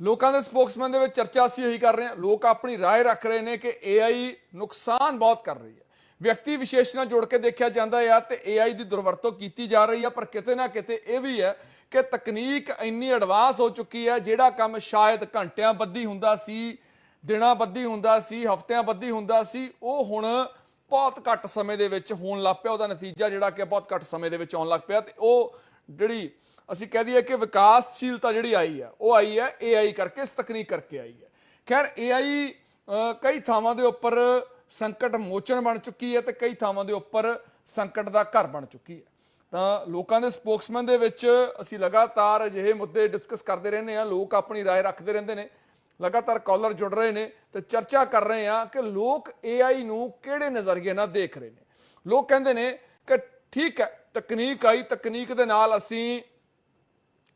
ਲੋਕਾਂ ਦੇ ਸਪੋਕਸਮੈਨ ਦੇ ਵਿੱਚ ਚਰਚਾ ਅਸੀਂ ਇਹੀ ਕਰ ਰਹੇ ਹਾਂ ਲੋਕ ਆਪਣੀ رائے ਰੱਖ ਰਹੇ ਨੇ ਕਿ AI ਨੁਕਸਾਨ ਬਹੁਤ ਕਰ ਰਹੀ ਹੈ ਵਿਅਕਤੀ ਵਿਸ਼ੇਸ਼ ਨਾਲ ਜੋੜ ਕੇ ਦੇਖਿਆ ਜਾਂਦਾ ਹੈ ਤੇ AI ਦੀ ਦੁਰਵਰਤੋਂ ਕੀਤੀ ਜਾ ਰਹੀ ਹੈ ਪਰ ਕਿਤੇ ਨਾ ਕਿਤੇ ਇਹ ਵੀ ਹੈ ਕਿ ਤਕਨੀਕ ਇੰਨੀ ਐਡਵਾਂਸ ਹੋ ਚੁੱਕੀ ਹੈ ਜਿਹੜਾ ਕੰਮ ਸ਼ਾਇਦ ਘੰਟਿਆਂ ਬੱਧੀ ਹੁੰਦਾ ਸੀ ਦਿਨਾਂ ਬੱਧੀ ਹੁੰਦਾ ਸੀ ਹਫ਼ਤਿਆਂ ਬੱਧੀ ਹੁੰਦਾ ਸੀ ਉਹ ਹੁਣ ਬਹੁਤ ਘੱਟ ਸਮੇਂ ਦੇ ਵਿੱਚ ਹੋਣ ਲੱਗ ਪਿਆ ਉਹਦਾ ਨਤੀਜਾ ਜਿਹੜਾ ਕਿ ਬਹੁਤ ਘੱਟ ਸਮੇਂ ਦੇ ਵਿੱਚ ਆਉਣ ਲੱਗ ਪਿਆ ਤੇ ਉਹ ਜਿਹੜੀ ਅਸੀਂ ਕਹਿ ਦਈਏ ਕਿ ਵਿਕਾਸਸ਼ੀਲਤਾ ਜਿਹੜੀ ਆਈ ਹੈ ਉਹ ਆਈ ਹੈ AI ਕਰਕੇ ਇਸ ਤਕਨੀਕ ਕਰਕੇ ਆਈ ਹੈ ਖੈਰ AI ਅ, ਕਈ ਥਾਵਾਂ ਦੇ ਉੱਪਰ ਸੰਕਟ ਮੋਚਨ ਬਣ ਚੁੱਕੀ ਹੈ ਤੇ ਕਈ ਥਾਵਾਂ ਦੇ ਉੱਪਰ ਸੰਕਟ ਦਾ ਘਰ ਬਣ ਚੁੱਕੀ ਹੈ ਤਾਂ ਲੋਕਾਂ ਦੇ ਸਪੋਕਸਮੈਨ ਦੇ ਵਿੱਚ ਅਸੀਂ ਲਗਾਤਾਰ ਅਜਿਹੇ ਮੁੱਦੇ ਡਿਸਕਸ ਕਰਦੇ ਰਹਿੰਦੇ ਆ ਲੋਕ ਆਪਣੀ رائے ਰੱਖਦੇ ਰਹਿੰਦੇ ਨੇ ਲਗਾਤਾਰ ਕਾਲਰ ਜੁੜ ਰਹੇ ਨੇ ਤੇ ਚਰਚਾ ਕਰ ਰਹੇ ਆ ਕਿ ਲੋਕ AI ਨੂੰ ਕਿਹੜੇ ਨਜ਼ਰੀਏ ਨਾਲ ਦੇਖ ਰਹੇ ਨੇ ਲੋਕ ਕਹਿੰਦੇ ਨੇ ਕਿ ਠੀਕ ਹੈ ਤਕਨੀਕ ਆਈ, ਤਕਨੀਕ ਦੇ ਨਾਲ ਅਸੀਂ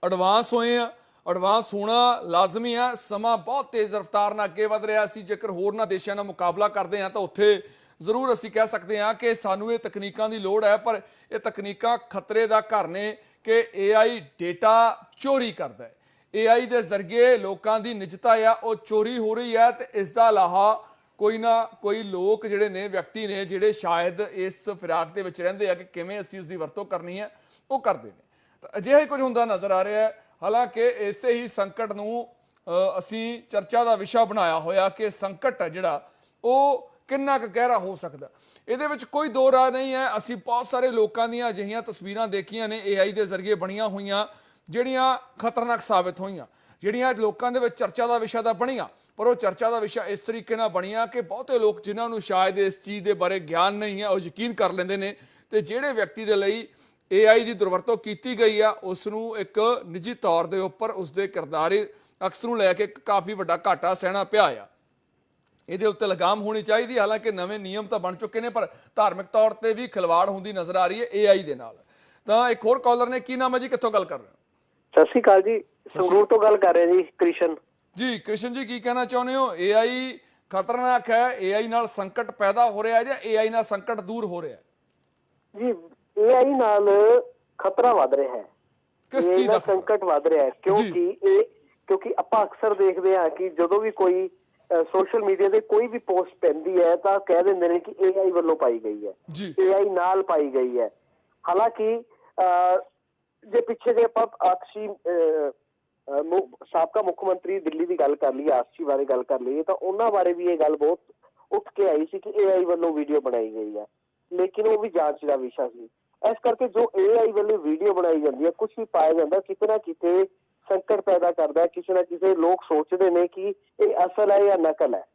ਐਡਵਾਂਸ ਹੋਏ ਆ ਐਡਵਾਂਸ ਹੋਣਾ ਲਾਜ਼ਮੀ ਆ ਸਮਾਂ ਬਹੁਤ ਤੇਜ਼ ਰਫ਼ਤਾਰ ਨਾਲ ਅੱਗੇ ਵਧ ਰਿਹਾ ਸੀ। ਜੇਕਰ ਹੋਰਨਾਂ ਦੇਸ਼ਾਂ ਨਾਲ ਮੁਕਾਬਲਾ ਕਰਦੇ ਆ ਤਾਂ ਉੱਥੇ ਜ਼ਰੂਰ ਅਸੀਂ ਕਹਿ ਸਕਦੇ ਹਾਂ ਕਿ ਸਾਨੂੰ ਇਹ ਤਕਨੀਕਾਂ ਦੀ ਲੋੜ ਹੈ, ਪਰ ਇਹ ਤਕਨੀਕਾਂ ਖਤਰੇ ਦਾ ਘਰ ਨੇ ਕਿ AI ਡੇਟਾ ਚੋਰੀ ਕਰਦਾ ਹੈ। AI ਦੇ ਜ਼ਰੀਏ ਲੋਕਾਂ ਦੀ ਨਿਜਤਾ ਆ ਉਹ ਚੋਰੀ ਹੋ ਰਹੀ ਹੈ ਤੇ ਇਸ ਦਾ ਲਾਹਾ ਕੋਈ ਨਾ ਕੋਈ ਲੋਕ ਜਿਹੜੇ ਨੇ, ਵਿਅਕਤੀ ਨੇ, ਜਿਹੜੇ ਸ਼ਾਇਦ ਇਸ ਫਿਰਾਕ ਦੇ ਵਿੱਚ ਰਹਿੰਦੇ ਆ ਕਿ ਕਿਵੇਂ ਅਸੀਂ ਉਸ ਦੀ ਵਰਤੋਂ ਕਰਨੀ ਹੈ, ਉਹ ਕਰਦੇ ਨੇ। ਤਾਂ ਅਜਿਹਾ ਹੀ ਕੁਝ ਹੁੰਦਾ ਨਜ਼ਰ ਆ ਰਿਹਾ ਹੈ। ਹਾਲਾਂਕਿ ਇਸੇ ਹੀ ਸੰਕਟ ਨੂੰ ਅਸੀਂ ਚਰਚਾ ਦਾ ਵਿਸ਼ਾ ਬਣਾਇਆ ਹੋਇਆ ਕਿ ਸੰਕਟ ਹੈ ਜਿਹੜਾ, ਉਹ ਕਿੰਨਾ ਕੁ ਗਹਿਰਾ ਹੋ ਸਕਦਾ। ਇਹਦੇ ਵਿੱਚ ਕੋਈ ਦੋ ਰਾਹ ਨਹੀਂ ਹੈ। ਅਸੀਂ ਬਹੁਤ ਸਾਰੇ ਲੋਕਾਂ ਦੀਆਂ ਅਜਿਹੀਆਂ ਤਸਵੀਰਾਂ ਦੇਖੀਆਂ ਨੇ AI ਦੇ ਜ਼ਰੀਏ ਬਣੀਆਂ ਹੋਈਆਂ, ਜਿਹੜੀਆਂ ਖਤਰਨਾਕ ਸਾਬਿਤ ਹੋਈਆਂ। ਜਿਹੜੀਆਂ ਲੋਕਾਂ ਦੇ ਵਿੱਚ ਚਰਚਾ ਦਾ ਵਿਸ਼ਾ ਤਾਂ ਬਣੀਆਂ, ਪਰ ਉਹ ਚਰਚਾ ਦਾ ਵਿਸ਼ਾ ਇਸ ਤਰੀਕੇ ਨਾਲ ਬਣੀਆਂ ਕਿ ਬਹੁਤੇ ਲੋਕ ਜਿਨ੍ਹਾਂ ਨੂੰ ਸ਼ਾਇਦ ਇਸ ਚੀਜ਼ ਦੇ ਬਾਰੇ ਗਿਆਨ ਨਹੀਂ ਹੈ, ਉਹ ਯਕੀਨ ਕਰ ਲੈਂਦੇ ਨੇ ਤੇ ਜਿਹੜੇ ਵਿਅਕਤੀ ਦੇ ਲਈ AI ਦੀ ਦੁਰਵਰਤੋਂ ਕੀਤੀ ਗਈ ਆ ਉਸ ਨੂੰ ਇੱਕ ਨਿੱਜੀ ਤੌਰ ਦੇ ਉੱਪਰ ਉਸ ਦੇ ਕਿਰਦਾਰੀ ਅਕਸ ਨੂੰ ਲੈ ਕੇ ਕਾਫੀ ਵੱਡਾ ਘਾਟਾ ਸਹਿਣਾ ਪਿਆ ਆ। ਇਹਦੇ ਉੱਤੇ ਲਗਾਮ ਹੋਣੀ ਚਾਹੀਦੀ, ਹਾਲਾਂਕਿ ਨਵੇਂ ਨਿਯਮ ਤਾਂ ਬਣ ਚੁੱਕੇ ਨੇ, ਪਰ ਧਾਰਮਿਕ ਤੌਰ ਤੇ ਵੀ ਖਿਲਵਾੜ ਹੁੰਦੀ ਨਜ਼ਰ ਆ ਰਹੀ ਹੈ AI ਦੇ ਨਾਲ। ਤਾਂ ਇੱਕ ਹੋਰ ਕਾਲਰ ਨੇ, ਕੀ ਨਾਮ ਹੈ ਜੀ? ਕਿੱਥੋਂ ਗੱਲ ਕਰ ਰਹੇ ਹੋ? ਸਤਿ ਸ਼੍ਰੀ ਅਕਾਲ ਜੀ। ਸੰਗਰੂਰ ਤੋਂ ਗੱਲ ਕਰ ਰਹੇ ਜੀ ਕ੍ਰਿਸ਼ਨ। ਜੀ ਕ੍ਰਿਸ਼ਨ ਜੀ ਕੀ ਕਹਿਣਾ ਚਾਹੁੰਦੇ ਹੋ? AI ਖਤਰਨਾਕ ਹੈ AI ਨਾਲ ਸੰਕਟ ਪੈਦਾ ਹੋ ਰਿਹਾ ਹੈ ਜਾਂ AI ਨਾਲ ਸੰਕਟ ਦੂਰ ਹੋ ਰਿਹਾ ਹੈ? ਜੀ AI ਨਾਲ ਖਤਰਾ ਵੱਧ ਰਿਹਾ ਹੈ। ਕਿਸ ਚੀਜ਼ ਦਾ? ਸੰਕਟ ਵੱਧ ਰਿਹਾ ਹੈ ਕਿਉਂਕਿ ਇਹ ਕਿਉਂਕਿ ਆਪਾਂ ਅਕਸਰ ਦੇਖਦੇ ਹਾਂ ਕਿ ਜਦੋਂ ਵੀ ਕੋਈ ਸੋਸ਼ਲ ਮੀਡੀਆ ਤੇ ਕੋਈ ਵੀ ਪੋਸਟ ਪੈਂਦੀ ਹੈ ਤਾਂ ਕਹਿ ਦਿੰਦੇ ਨੇ ਕਿ AI ਵੱਲੋਂ ਪਾਈ ਗਈ ਹੈ। AI ਨਾਲ ਪਾਈ ਗਈ ਹੈ। ਹਾਲਾਂਕਿ ਜੇ ਪਿੱਛੇ ਜੇ ਆਪਾਂ ਮੁ- ਸਾਬਕਾ ਮੁੱਖ ਮੰਤਰੀ ਦਿੱਲੀ ਦੀ ਗੱਲ ਕਰ ਲਈਏ ਆਕਸ਼ੀ ਬਾਰੇ ਗੱਲ ਕਰ ਲਈਏ, ਤਾਂ ਉਹਨਾਂ ਬਾਰੇ ਵੀ ਇਹ ਗੱਲ ਬਹੁਤ ਉੱਠ ਕੇ ਆਈ ਸੀ ਕਿ AI ਵੱਲੋਂ ਵੀਡੀਓ ਬਣਾਈ ਗਈ ਹੈ ਲੇਕਿਨ ਉਹ ਵੀ ਜਾਂਚ ਦਾ ਵਿਸ਼ਾ ਸੀ। ਇਸ ਕਰਕੇ ਜੋ AI ਵੱਲੋਂ ਵੀਡੀਓ ਬਣਾਈ ਜਾਂਦੀ ਹੈ ਕੁਝ ਵੀ ਪਾਇਆ ਜਾਂਦਾ, ਕਿਤੇ ਨਾ ਕਿਤੇ ਸੰਕਟ ਪੈਦਾ ਕਰਦਾ ਹੈ ਕਿਸੇ ਨਾ ਕਿਸੇ ਲੋਕ ਸੋਚਦੇ ਨੇ ਕਿ ਇਹ ਅਸਲ ਹੈ ਜਾਂ ਨਕਲ ਹੈ।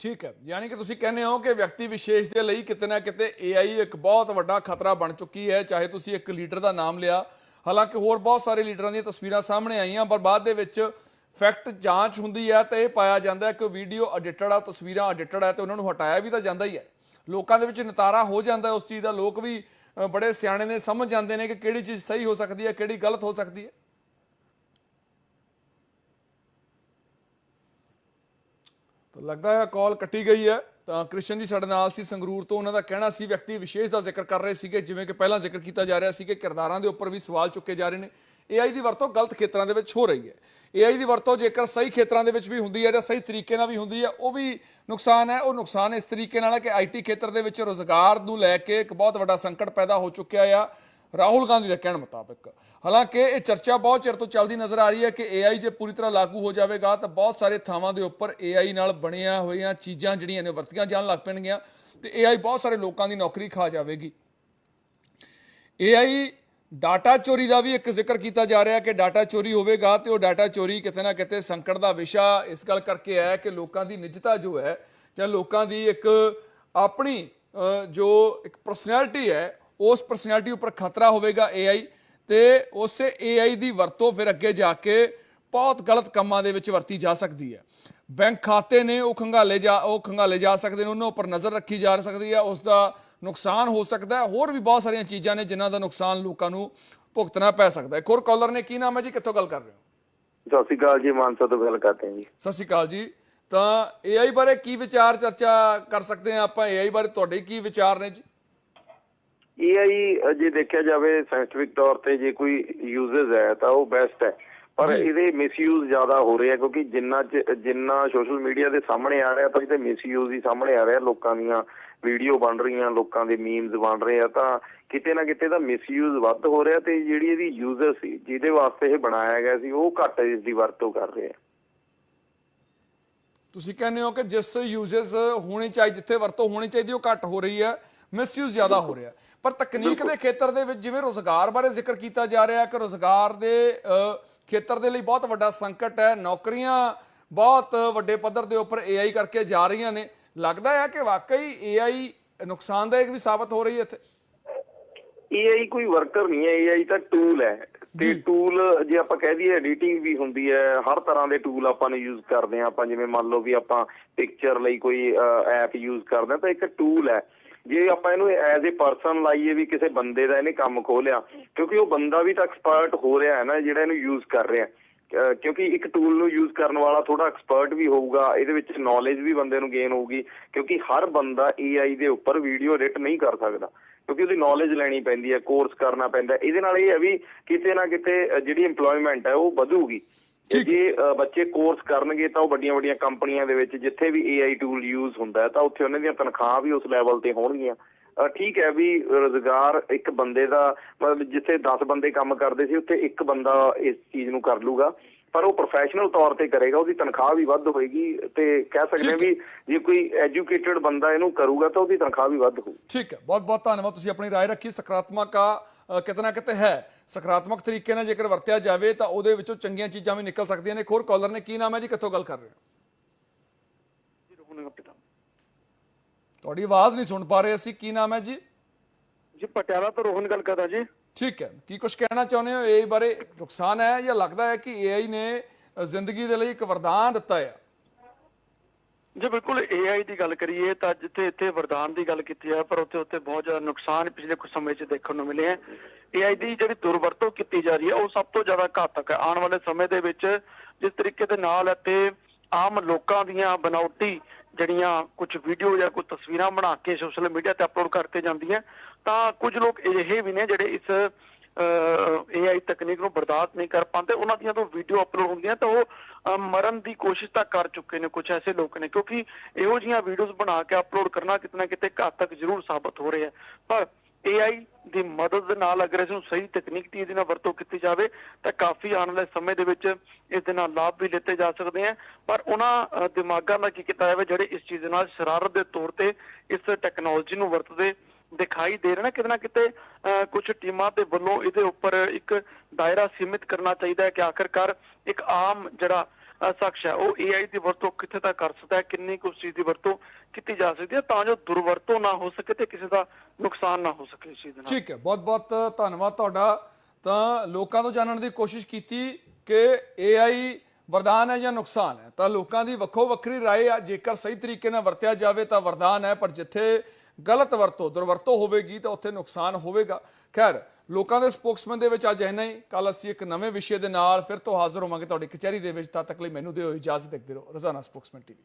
ਠੀਕ ਹੈ। ਯਾਨੀ ਕਿ ਤੁਸੀਂ ਕਹਿੰਦੇ ਹੋ ਕਿ ਵਿਅਕਤੀ ਵਿਸ਼ੇਸ਼ ਦੇ ਲਈ ਕਿਤੇ ਨਾ ਕਿਤੇ AI ਇੱਕ ਬਹੁਤ ਵੱਡਾ ਖਤਰਾ ਬਣ ਚੁੱਕੀ ਹੈ, ਚਾਹੇ ਤੁਸੀਂ ਇੱਕ ਲੀਡਰ ਦਾ ਨਾਮ ਲਿਆ ਹਾਲਾਂਕਿ ਹੋਰ ਬਹੁਤ ਸਾਰੇ ਲੀਡਰਾਂ ਦੀਆਂ ਤਸਵੀਰਾਂ ਸਾਹਮਣੇ ਆਈਆਂ, ਪਰ ਬਾਅਦ ਦੇ ਵਿੱਚ ਫੈਕਟ ਜਾਂਚ ਹੁੰਦੀ ਹੈ ਤਾਂ ਇਹ ਪਾਇਆ ਜਾਂਦਾ ਹੈ ਕਿ ਵੀਡੀਓ ਐਡਿਟਡ ਆ, ਤਸਵੀਰਾਂ ਐਡਿਟਡ ਹੈ ਤੇ ਉਹਨਾਂ ਨੂੰ ਹਟਾਇਆ ਵੀ ਤਾਂ ਜਾਂਦਾ ਹੀ ਹੈ। ਲੋਕਾਂ ਦੇ ਵਿੱਚ ਨਤਾਰਾ ਹੋ ਜਾਂਦਾ ਉਸ ਚੀਜ਼ ਦਾ, ਲੋਕ ਵੀ ਬੜੇ ਸਿਆਣੇ ਨੇ, ਸਮਝ ਜਾਂਦੇ ਨੇ ਕਿ ਕਿਹੜੀ ਚੀਜ਼ ਸਹੀ ਹੋ ਸਕਦੀ ਹੈ, ਕਿਹੜੀ ਗਲਤ ਹੋ ਸਕਦੀ ਹੈ। ਤਾਂ ਲੱਗਦਾ ਹੈ ਕਾਲ ਕੱਟੀ ਗਈ ਹੈ। ਤਾਂ ਕ੍ਰਿਸ਼ਨ ਜੀ ਸਾਡੇ ਨਾਲ ਸੀ, ਸੰਗਰੂਰ ਤੋਂ ਉਹਨਾਂ ਦਾ ਕਹਿਣਾ ਸੀ, ਵਿਅਕਤੀ ਵਿਸ਼ੇਸ਼ ਦਾ ਜ਼ਿਕਰ ਕਰ ਰਹੇ ਸੀਗੇ, ਜਿਵੇਂ ਕਿ ਪਹਿਲਾਂ ਜ਼ਿਕਰ ਕੀਤਾ ਜਾ ਰਿਹਾ ਸੀ ਕਿ ਕਿਰਦਾਰਾਂ ਦੇ ਉੱਪਰ ਵੀ ਸਵਾਲ ਚੁੱਕੇ ਜਾ ਰਹੇ ਨੇ। AI ਦੀ ਵਰਤੋਂ ਗਲਤ ਖੇਤਰਾਂ ਦੇ ਵਿੱਚ ਹੋ ਰਹੀ ਹੈ। AI ਦੀ ਵਰਤੋਂ ਜੇਕਰ ਸਹੀ ਖੇਤਰਾਂ ਦੇ ਵਿੱਚ ਵੀ ਹੁੰਦੀ ਹੈ ਜਾਂ ਸਹੀ ਤਰੀਕੇ ਨਾਲ ਵੀ ਹੁੰਦੀ ਹੈ, ਉਹ ਵੀ ਨੁਕਸਾਨ ਹੈ। ਉਹ ਨੁਕਸਾਨ ਇਸ ਤਰੀਕੇ ਨਾਲ ਹੈ ਕਿ ਆਈਟੀ ਖੇਤਰ ਦੇ ਵਿੱਚ ਰੋਜ਼ਗਾਰ ਨੂੰ ਲੈ ਕੇ ਇੱਕ ਬਹੁਤ ਵੱਡਾ ਸੰਕਟ ਪੈਦਾ ਹੋ ਚੁੱਕਿਆ ਆ। ਰਾਹੁਲ ਗਾਂਧੀ ਦੇ ਕਹਿਣ ਮੁਤਾਬਕ। ਹਾਲਾਂਕਿ ਇਹ ਚਰਚਾ ਬਹੁਤ ਚਿਰ ਤੋਂ ਚੱਲਦੀ ਨਜ਼ਰ ਆ ਰਹੀ ਹੈ ਕਿ AI ਜੇ ਪੂਰੀ ਤਰ੍ਹਾਂ ਲਾਗੂ ਹੋ ਜਾਵੇਗਾ ਤਾਂ ਬਹੁਤ ਸਾਰੇ ਥਾਵਾਂ ਦੇ ਉੱਪਰ AI ਨਾਲ ਬਣੀਆਂ ਹੋਈਆਂ ਚੀਜ਼ਾਂ ਜਿਹੜੀਆਂ ਨੇ ਵਰਤੀਆਂ ਜਾਣ ਲੱਗ ਪੈਣਗੀਆਂ ਤੇ AI ਬਹੁਤ ਸਾਰੇ ਲੋਕਾਂ ਦੀ ਨੌਕਰੀ ਖਾ ਜਾਵੇਗੀ। AI ਡਾਟਾ ਚੋਰੀ ਦਾ ਵੀ ਇੱਕ ਜ਼ਿਕਰ ਕੀਤਾ ਜਾ ਰਿਹਾ ਕਿ ਡਾਟਾ ਚੋਰੀ ਹੋਵੇਗਾ ਤੇ ਉਹ ਡਾਟਾ ਚੋਰੀ ਕਿਤੇ ਨਾ ਕਿਤੇ ਸੰਕਟ ਦਾ ਵਿਸ਼ਾ ਇਸ ਗੱਲ ਕਰਕੇ ਹੈ ਕਿ ਲੋਕਾਂ ਦੀ ਨਿੱਜਤਾ ਜੋ ਹੈ ਜਾਂ ਲੋਕਾਂ ਦੀ ਇੱਕ ਆਪਣੀ ਜੋ ਇੱਕ ਪਰਸਨੈਲਿਟੀ ਹੈ ਉਸ ਪਰਸਨੈਲਿਟੀ ਉੱਪਰ ਖਤਰਾ ਹੋਵੇਗਾ AI ਤੇ ਉਸੇ AI ਦੀ ਵਰਤੋਂ ਫਿਰ ਅੱਗੇ ਜਾ ਕੇ ਬਹੁਤ ਗਲਤ ਕੰਮਾਂ ਦੇ ਵਿੱਚ ਵਰਤੀ ਜਾ ਸਕਦੀ ਹੈ। ਬੈਂਕ ਖਾਤੇ ਨੇ ਉਹ ਖੰਗਾਲੇ ਜਾ ਉਹ ਖੰਗਾਲੇ ਜਾ ਸਕਦੇ ਨੇ ਉਹਨਾਂ ਉੱਪਰ ਨਜ਼ਰ ਰੱਖੀ ਜਾ ਸਕਦੀ ਹੈ ਉਸ ਦਾ ਨੁਕਸਾਨ ਹੋ ਸਕਦਾ ਹੈ। ਹੋਰ ਵੀ ਬਹੁਤ ਸਾਰੀਆਂ ਚੀਜ਼ਾਂ ਨੇ ਜਿਨ੍ਹਾਂ ਦਾ ਨੁਕਸਾਨ ਲੋਕਾਂ ਨੂੰ ਭੁਗਤਣਾ ਪੈ ਸਕਦਾ ਹੈ। ਇੱਕ ਹੋਰ ਕਾਲਰ ਨੇ ਕੀ ਨਾਮ ਹੈ ਜੀ? ਕਿੱਥੋਂ ਗੱਲ ਕਰ ਰਹੇ ਹੋ? ਸਤਿ ਸ਼੍ਰੀ ਅਕਾਲ ਜੀ ਮਾਨਸਾ ਤੋਂ ਗੱਲ ਕਰਦੇ ਹਾਂ ਜੀ। ਸਤਿ ਸ਼੍ਰੀ ਅਕਾਲ ਜੀ। ਤਾਂ AI ਬਾਰੇ ਕੀ ਵਿਚਾਰ ਚਰਚਾ ਕਰ ਸਕਦੇ ਹਾਂ ਆਪਾਂ? AI ਬਾਰੇ ਤੁਹਾਡੇ ਕੀ ਵਿਚਾਰ ਨੇ ਜੀ? AI ਜੇ ਦੇਖਿਆ ਜਾਵੇ ਸਾਇੰਟਿਫਿਕ ਤੌਰ ਤੇ ਜੇ ਕੋਈ ਯੂਜ਼ਸ ਹੈ ਤਾਂ ਉਹ ਬੈਸਟ ਹੈ। ਪਰ। ਇਹਦੇ ਮਿਸਯੂਜ਼ ਜ਼ਿਆਦਾ ਹੋ ਰਿਹਾ ਕਿਉਂਕਿ ਜਿੰਨਾ ਜਿੰਨਾ ਸੋਸ਼ਲ ਮੀਡੀਆ ਦੇ ਸਾਹਮਣੇ ਆ ਰਿਹਾ ਤਾਂ ਇਹਦੇ ਮਿਸਯੂਜ਼ ਹੀ ਸਾਹਮਣੇ ਆ ਰਿਹਾ। ਲੋਕਾਂ ਦੀਆਂ ਵੀਡੀਓ ਬਣ ਰਹੀਆਂ ਲੋਕਾਂ ਦੇ ਮੀਮਸ ਬਣ ਰਹੇ ਆ ਤਾਂ ਕਿਤੇ ਨਾ ਕਿਤੇ ਦਾ ਮਿਸਯੂਜ਼ ਵੱਧ ਹੋ ਰਿਹਾ ਤੇ ਜਿਹੜੀ ਇਹਦੀ ਯੂਜ਼ਰ ਸੀ ਜਿਹਦੇ ਵਾਸਤੇ ਇਹ ਬਣਾਇਆ ਗਿਆ ਸੀ ਉਹ ਘੱਟ ਇਸ ਦੀ ਵਰਤੋਂ ਕਰ ਰਹੇ ਆ। ਤੁਸੀਂ ਕਹਿੰਦੇ ਹੋ ਕਿ ਜਿਸ ਯੂਜ਼ਸ ਹੋਣੀ ਚਾਹੀਦੀ ਜਿੱਥੇ ਵਰਤੋਂ ਹੋਣੀ ਚਾਹੀਦੀ ਉਹ ਘੱਟ ਹੋ ਰਹੀ ਹੈ ਮਿਸਯੂਜ਼ ਜ਼ਿਆਦਾ ਹੋ ਰਿਹਾ। ਪਰ ਤਕਨੀਕ ਦੇ ਖੇਤਰ ਦੇ ਵਿੱਚ ਜਿਵੇਂ ਰੋਜ਼ਗਾਰ ਬਾਰੇ ਜ਼ਿਕਰ ਕੀਤਾ ਜਾ ਰਿਹਾ ਹੈ ਕਿ ਰੋਜ਼ਗਾਰ ਦੇ ਖੇਤਰ ਦੇ ਲਈ ਬਹੁਤ ਵੱਡਾ ਸੰਕਟ ਹੈ। ਨੌਕਰੀਆਂ ਬਹੁਤ ਵੱਡੇ ਪੱਧਰ ਦੇ ਉੱਪਰ AI ਕਰਕੇ ਜਾ ਰਹੀਆਂ ਨੇ। ਲੱਗਦਾ ਹੈ ਕਿ ਵਾਕਈ AI ਨੁਕਸਾਨਦਾਇਕ ਵੀ ਸਾਬਤ ਹੋ ਰਹੀ ਹੈ ਇੱਥੇ? AI ਕੋਈ ਵਰਕਰ ਨਹੀਂ ਹੈ। AI ਤਾਂ ਟੂਲ ਹੈ। ਤੇ ਟੂਲ ਜੇ ਆਪਾਂ ਕਹਿ ਦਈਏ ਐਡੀਟਿੰਗ ਵੀ ਹੁੰਦੀ ਹੈ। ਹਰ ਤਰ੍ਹਾਂ ਦੇ ਟੂਲ ਆਪਾਂ ਨੂੰ ਯੂਜ਼ ਕਰਦੇ ਹਾਂ। ਆਪਾਂ ਜਿਵੇਂ ਮੰਨ ਲਓ ਵੀ ਆਪਾਂ ਪਿਕਚਰ ਲਈ ਕੋਈ ਐਪ ਯੂਜ਼ ਕਰਦੇ ਹਾਂ ਤਾਂ ਇੱਕ ਟੂਲ ਹੈ। ਜੇ ਆਪਾਂ ਇਹਨੂੰ ਐਜ਼ ਅ ਪਰਸਨ ਲਾਈਏ ਵੀ ਕਿਸੇ ਬੰਦੇ ਦਾ ਇਹਨੇ ਕੰਮ ਖੋਲਿਆ ਕਿਉਂਕਿ ਉਹ ਬੰਦਾ ਵੀ ਤਾਂ ਐਕਸਪਰਟ ਹੋ ਰਿਹਾ ਹੈ ਨਾ, ਜਿਹੜਾ ਇਹਨੂੰ ਯੂਜ਼ ਕਰ ਰਿਹਾ ਕਿਉਂਕਿ ਇੱਕ ਟੂਲ ਨੂੰ ਯੂਜ਼ ਕਰਨ ਵਾਲਾ ਥੋੜਾ ਐਕਸਪਰਟ ਵੀ ਹੋਊਗਾ, ਇਹਦੇ ਵਿੱਚ ਨੌਲੇਜ ਵੀ ਬੰਦੇ ਨੂੰ ਗੇਨ ਹੋਊਗੀ, ਕਿਉਂਕਿ ਹਰ ਬੰਦਾ AI ਦੇ ਉੱਪਰ ਵੀਡੀਓ ਐਡਿਟ ਨਹੀਂ ਕਰ ਸਕਦਾ। ਕਿਉਂਕਿ ਉਹਦੀ ਨੌਲੇਜ ਲੈਣੀ ਪੈਂਦੀ ਹੈ ਕੋਰਸ ਕਰਨਾ ਪੈਂਦਾ ਇਹਦੇ ਨਾਲ ਇਹ ਹੈ ਵੀ ਕਿਤੇ ਨਾ ਕਿਤੇ ਜਿਹੜੀ EMPLOYMENT ਹੈ ਉਹ ਵਧੂਗੀ। ਜੇ ਅਹ ਬੱਚੇ ਕੋਰਸ ਕਰਨਗੇ ਤਾਂ ਉਹ ਵੱਡੀਆਂ ਵੱਡੀਆਂ ਕੰਪਨੀਆਂ ਦੇ ਵਿੱਚ ਜਿੱਥੇ ਵੀ AI ਟੂਲ ਯੂਜ਼ ਹੁੰਦਾ ਹੈ ਤਾਂ ਉੱਥੇ ਉਹਨਾਂ ਦੀਆਂ ਤਨਖਾਹਾਂ ਵੀ ਉਸ ਲੈਵਲ ਤੇ ਹੋਣਗੀਆਂ ਅਹ ਠੀਕ ਹੈ ਵੀ ਰੋਜ਼ਗਾਰ ਇੱਕ ਬੰਦੇ ਦਾ ਮਤਲਬ ਜਿੱਥੇ 10 ਬੰਦੇ ਕੰਮ ਕਰਦੇ ਸੀ ਉੱਥੇ ਇੱਕ ਬੰਦਾ ਇਸ ਚੀਜ਼ ਨੂੰ ਕਰ ਲੂਗਾ ਪਰ ਉਹ ਪ੍ਰੋਫੈਸ਼ਨਲ ਤੌਰ ਤੇ ਕਰੇਗਾ ਉਹਦੀ ਤਨਖਾਹ ਵੀ ਵੱਧ ਹੋਏਗੀ ਤੇ ਕਹਿ ਸਕਦੇ ਹਾਂ ਵੀ ਜੇ ਕੋਈ ਐਜੂਕੇਟਿਡ ਬੰਦਾ ਇਹਨੂੰ ਕਰੂਗਾ ਤਾਂ ਉਹਦੀ ਤਨਖਾਹ ਵੀ ਵੱਧ ਹੋਊ ਠੀਕ ਹੈ ਬਹੁਤ ਬਹੁਤ ਧੰਨਵਾਦ ਤੁਸੀਂ ਆਪਣੀ رائے ਰੱਖੀ ਸਕਾਰਾਤਮਕ ਆ ਅ, ਕਿਤੇ ਹੈ। ਸਕਾਰਾਤਮਕ ਤਰੀਕੇ ਨਾਲ ਜੇਕਰ ਵਰਤਿਆ ਜਾਵੇ ਤਾਂ ਉਹਦੇ ਵਿੱਚੋਂ ਚੰਗੀਆਂ ਚੀਜ਼ਾਂ ਵੀ ਨਿਕਲ ਸਕਦੀਆਂ ਨੇ। ਹੋਰ ਕਾਲਰ ਨੇ ਕੀ ਨਾਮ ਹੈ ਜੀ? ਕਿੱਥੋਂ ਗੱਲ ਕਰ ਰਹੇ ਹੋ? ਤੁਹਾਡੀ ਆਵਾਜ਼ ਨਹੀਂ ਸੁਣ ਪਾ ਰਹੇ ਅਸੀਂ। ਕੀ ਨਾਮ ਹੈ ਜੀ? ਜੀ ਪਟਿਆਲਾ ਤੋਂ ਰੋਹਨ ਗੱਲ ਕਰਦਾ ਜੀ। ਠੀਕ ਹੈ। ਕੀ ਕੁਝ ਕਹਿਣਾ ਚਾਹੁੰਦੇ ਹੋ? AI ਬਾਰੇ ਨੁਕਸਾਨ ਹੈ ਜਾਂ ਲੱਗਦਾ ਹੈ ਕਿ AI ਨੇ ਜ਼ਿੰਦਗੀ ਦੇ ਲਈ ਇੱਕ ਵਰਦਾਨ ਦਿੱਤਾ ਹੈ? ਜੇ ਬਿਲਕੁਲ AI ਦੀ ਗੱਲ ਕਰੀਏ ਤਾਂ ਜਿੱਥੇ ਇੱਥੇ ਵਰਦਾਨ ਦੀ ਗੱਲ ਕੀਤੀ ਹੈ, ਪਰ ਉੱਥੇ ਉੱਥੇ ਬਹੁਤ ਜ਼ਿਆਦਾ ਨੁਕਸਾਨ ਪਿਛਲੇ ਕੁਝ ਸਮੇਂ 'ਚ ਦੇਖਣ ਨੂੰ ਮਿਲੇ ਹੈ। AI ਦੀ ਜਿਹੜੀ ਦੁਰਵਰਤੋਂ ਕੀਤੀ ਜਾ ਰਹੀ ਹੈ, ਉਹ ਸਭ ਤੋਂ ਜ਼ਿਆਦਾ ਘਾਤਕ ਹੈ। ਆਉਣ ਵਾਲੇ ਸਮੇਂ ਦੇ ਵਿੱਚ ਜਿਸ ਤਰੀਕੇ ਦੇ ਨਾਲ ਅਤੇ ਆਮ ਲੋਕਾਂ ਦੀਆਂ ਬਨਾਵਟੀ ਜਿਹੜੀਆਂ ਕੁਝ ਵੀਡੀਓ ਜਾਂ ਕੁਝ ਤਸਵੀਰਾਂ ਬਣਾ ਕੇ ਸੋਸ਼ਲ ਮੀਡੀਆ ਤੇ ਅਪਲੋਡ ਕਰਤੇ ਜਾਂਦੀਆਂ, ਤਾਂ ਕੁਝ ਲੋਕ ਅਜਿਹੇ ਵੀ ਨੇ ਜਿਹੜੇ ਇਸ AI ਤਕਨੀਕ ਨੂੰ ਬਰਦਾਸ਼ਤ ਨਹੀਂ ਕਰ ਪਾਉਂਦੇ, ਉਹਨਾਂ ਦੀਆਂ ਤੋਂ ਵੀਡੀਓ ਅਪਲੋਡ ਹੁੰਦੀਆਂ ਤਾਂ ਉਹ ਮਰਨ ਦੀ ਕੋਸ਼ਿਸ਼ ਤਾਂ ਕਰ ਚੁੱਕੇ ਨੇ ਕੁਝ ਐਸੇ ਲੋਕ ਨੇ, ਕਿਉਂਕਿ ਇਹੋ ਜਿਹੀਆਂ ਵੀਡੀਓਜ਼ ਬਣਾ ਕੇ ਅਪਲੋਡ ਕਰਨਾ ਕਿਤੇ ਨਾ ਕਿਤੇ ਘਾਤਕ ਜ਼ਰੂਰ ਸਾਬਤ ਹੋ ਰਿਹਾ ਹੈ। ਪਰ AI ਦੀ ਮਦਦ ਦੇ ਨਾਲ ਅਗਰ ਇਸ ਨੂੰ ਸਹੀ ਤਕਨੀਕ ਦੀ ਇਹਦੇ ਨਾਲ ਵਰਤੋਂ ਕੀਤੀ ਜਾਵੇ, ਤਾਂ ਕਾਫੀ ਆਉਣ ਵਾਲੇ ਸਮੇਂ ਦੇ ਵਿੱਚ ਇਸ ਦੇ ਨਾਲ ਲਾਭ ਵੀ ਲਿੱਤੇ ਜਾ ਸਕਦੇ ਆ ਪਰ ਉਹਨਾਂ ਦਿਮਾਗਾਂ ਦਾ ਕੀ ਕੀਤਾ ਜਾਵੇ, ਜਿਹੜੇ ਇਸ ਚੀਜ਼ ਦੇ ਨਾਲ ਸ਼ਰਾਰਤ ਦੇ ਤੌਰ ਤੇ ਇਸ ਟੈਕਨੋਲੋਜੀ ਨੂੰ ਵਰਤਦੇ ਦਿਖਾਈ ਦੇ ਰਹੇ ਨੇ ਕਿਤੇ ਨਾ ਕਿਤੇ ਕੁਝ ਟੀਮਾਂ ਦੇ ਵੱਲੋਂ ਇਹਦੇ ਉੱਪਰ ਇੱਕ ਦਾਇਰਾ ਸੀਮਿਤ ਕਰਨਾ ਚਾਹੀਦਾ ਹੈ ਕਿ ਆਖਰਕਾਰ ਇੱਕ ਆਮ ਜਿਹੜਾ ਅਹ, ਸ਼ਖਸ ਹੈ ਉਹ AI ਦੀ ਵਰਤੋਂ ਕਿੱਥੇ ਤੱਕ ਕਰ ਸਕਦਾ ਹੈ ਕਿੰਨੀ ਕੁ ਉਸ ਚੀਜ਼ ਦੀ ਵਰਤੋਂ ਕੀਤੀ ਜਾ ਸਕਦੀ ਹੈ ਤਾਂ ਜੋ ਦੁਰਵਰਤੋਂ ਨਾ ਹੋ ਸਕੇ ਤੇ ਕਿਸੇ ਦਾ ਨੁਕਸਾਨ ਨਾ ਹੋ ਸਕੇ ਇਸ ਚੀਜ਼ ਦੇ ਨਾਲ ਠੀਕ ਹੈ ਬਹੁਤ ਬਹੁਤ ਧੰਨਵਾਦ ਤੁਹਾਡਾ ਤਾਂ ਲੋਕਾਂ ਤੋਂ ਜਾਣਨ ਦੀ ਕੋਸ਼ਿਸ਼ ਕੀਤੀ ਕਿ AI ਵਰਦਾਨ ਹੈ ਜਾਂ ਨੁਕਸਾਨ ਹੈ ਤਾਂ ਲੋਕਾਂ ਦੀ ਵੱਖੋ ਵੱਖਰੀ رائے ਆ ਜੇਕਰ ਸਹੀ ਤਰੀਕੇ ਨਾਲ ਵਰਤਿਆ ਜਾਵੇ ਤਾਂ ਵਰਦਾਨ ਹੈ ਪਰ ਜਿੱਥੇ ਗਲਤ ਵਰਤੋਂ, ਦੁਰਵਰਤੋਂ ਹੋਵੇਗੀ ਤਾਂ ਉੱਥੇ ਨੁਕਸਾਨ ਹੋਵੇਗਾ। ਖੈਰ, ਲੋਕਾਂ ਦੇ ਸਪੋਕਸਮੈਨ ਦੇ ਵਿੱਚ ਅੱਜ ਇੰਨਾ ਹੀ। ਕੱਲ ਅਸੀਂ ਇੱਕ ਨਵੇਂ ਵਿਸ਼ੇ ਦੇ ਨਾਲ ਫਿਰ ਤੋਂ ਹਾਜ਼ਰ ਹੋਵਾਂਗੇ ਤੁਹਾਡੀ ਕਚਹਿਰੀ ਦੇ ਵਿੱਚ। ਤਦ ਤੱਕ ਲਈ ਮੈਨੂੰ ਦਿਓ ਇਜਾਜ਼ਤ, ਦੇਖਦੇ ਰਹੋ। ਰੋਜ਼ਾਨਾ ਸਪੋਕਸਮੈਨ ਟੀਵੀ।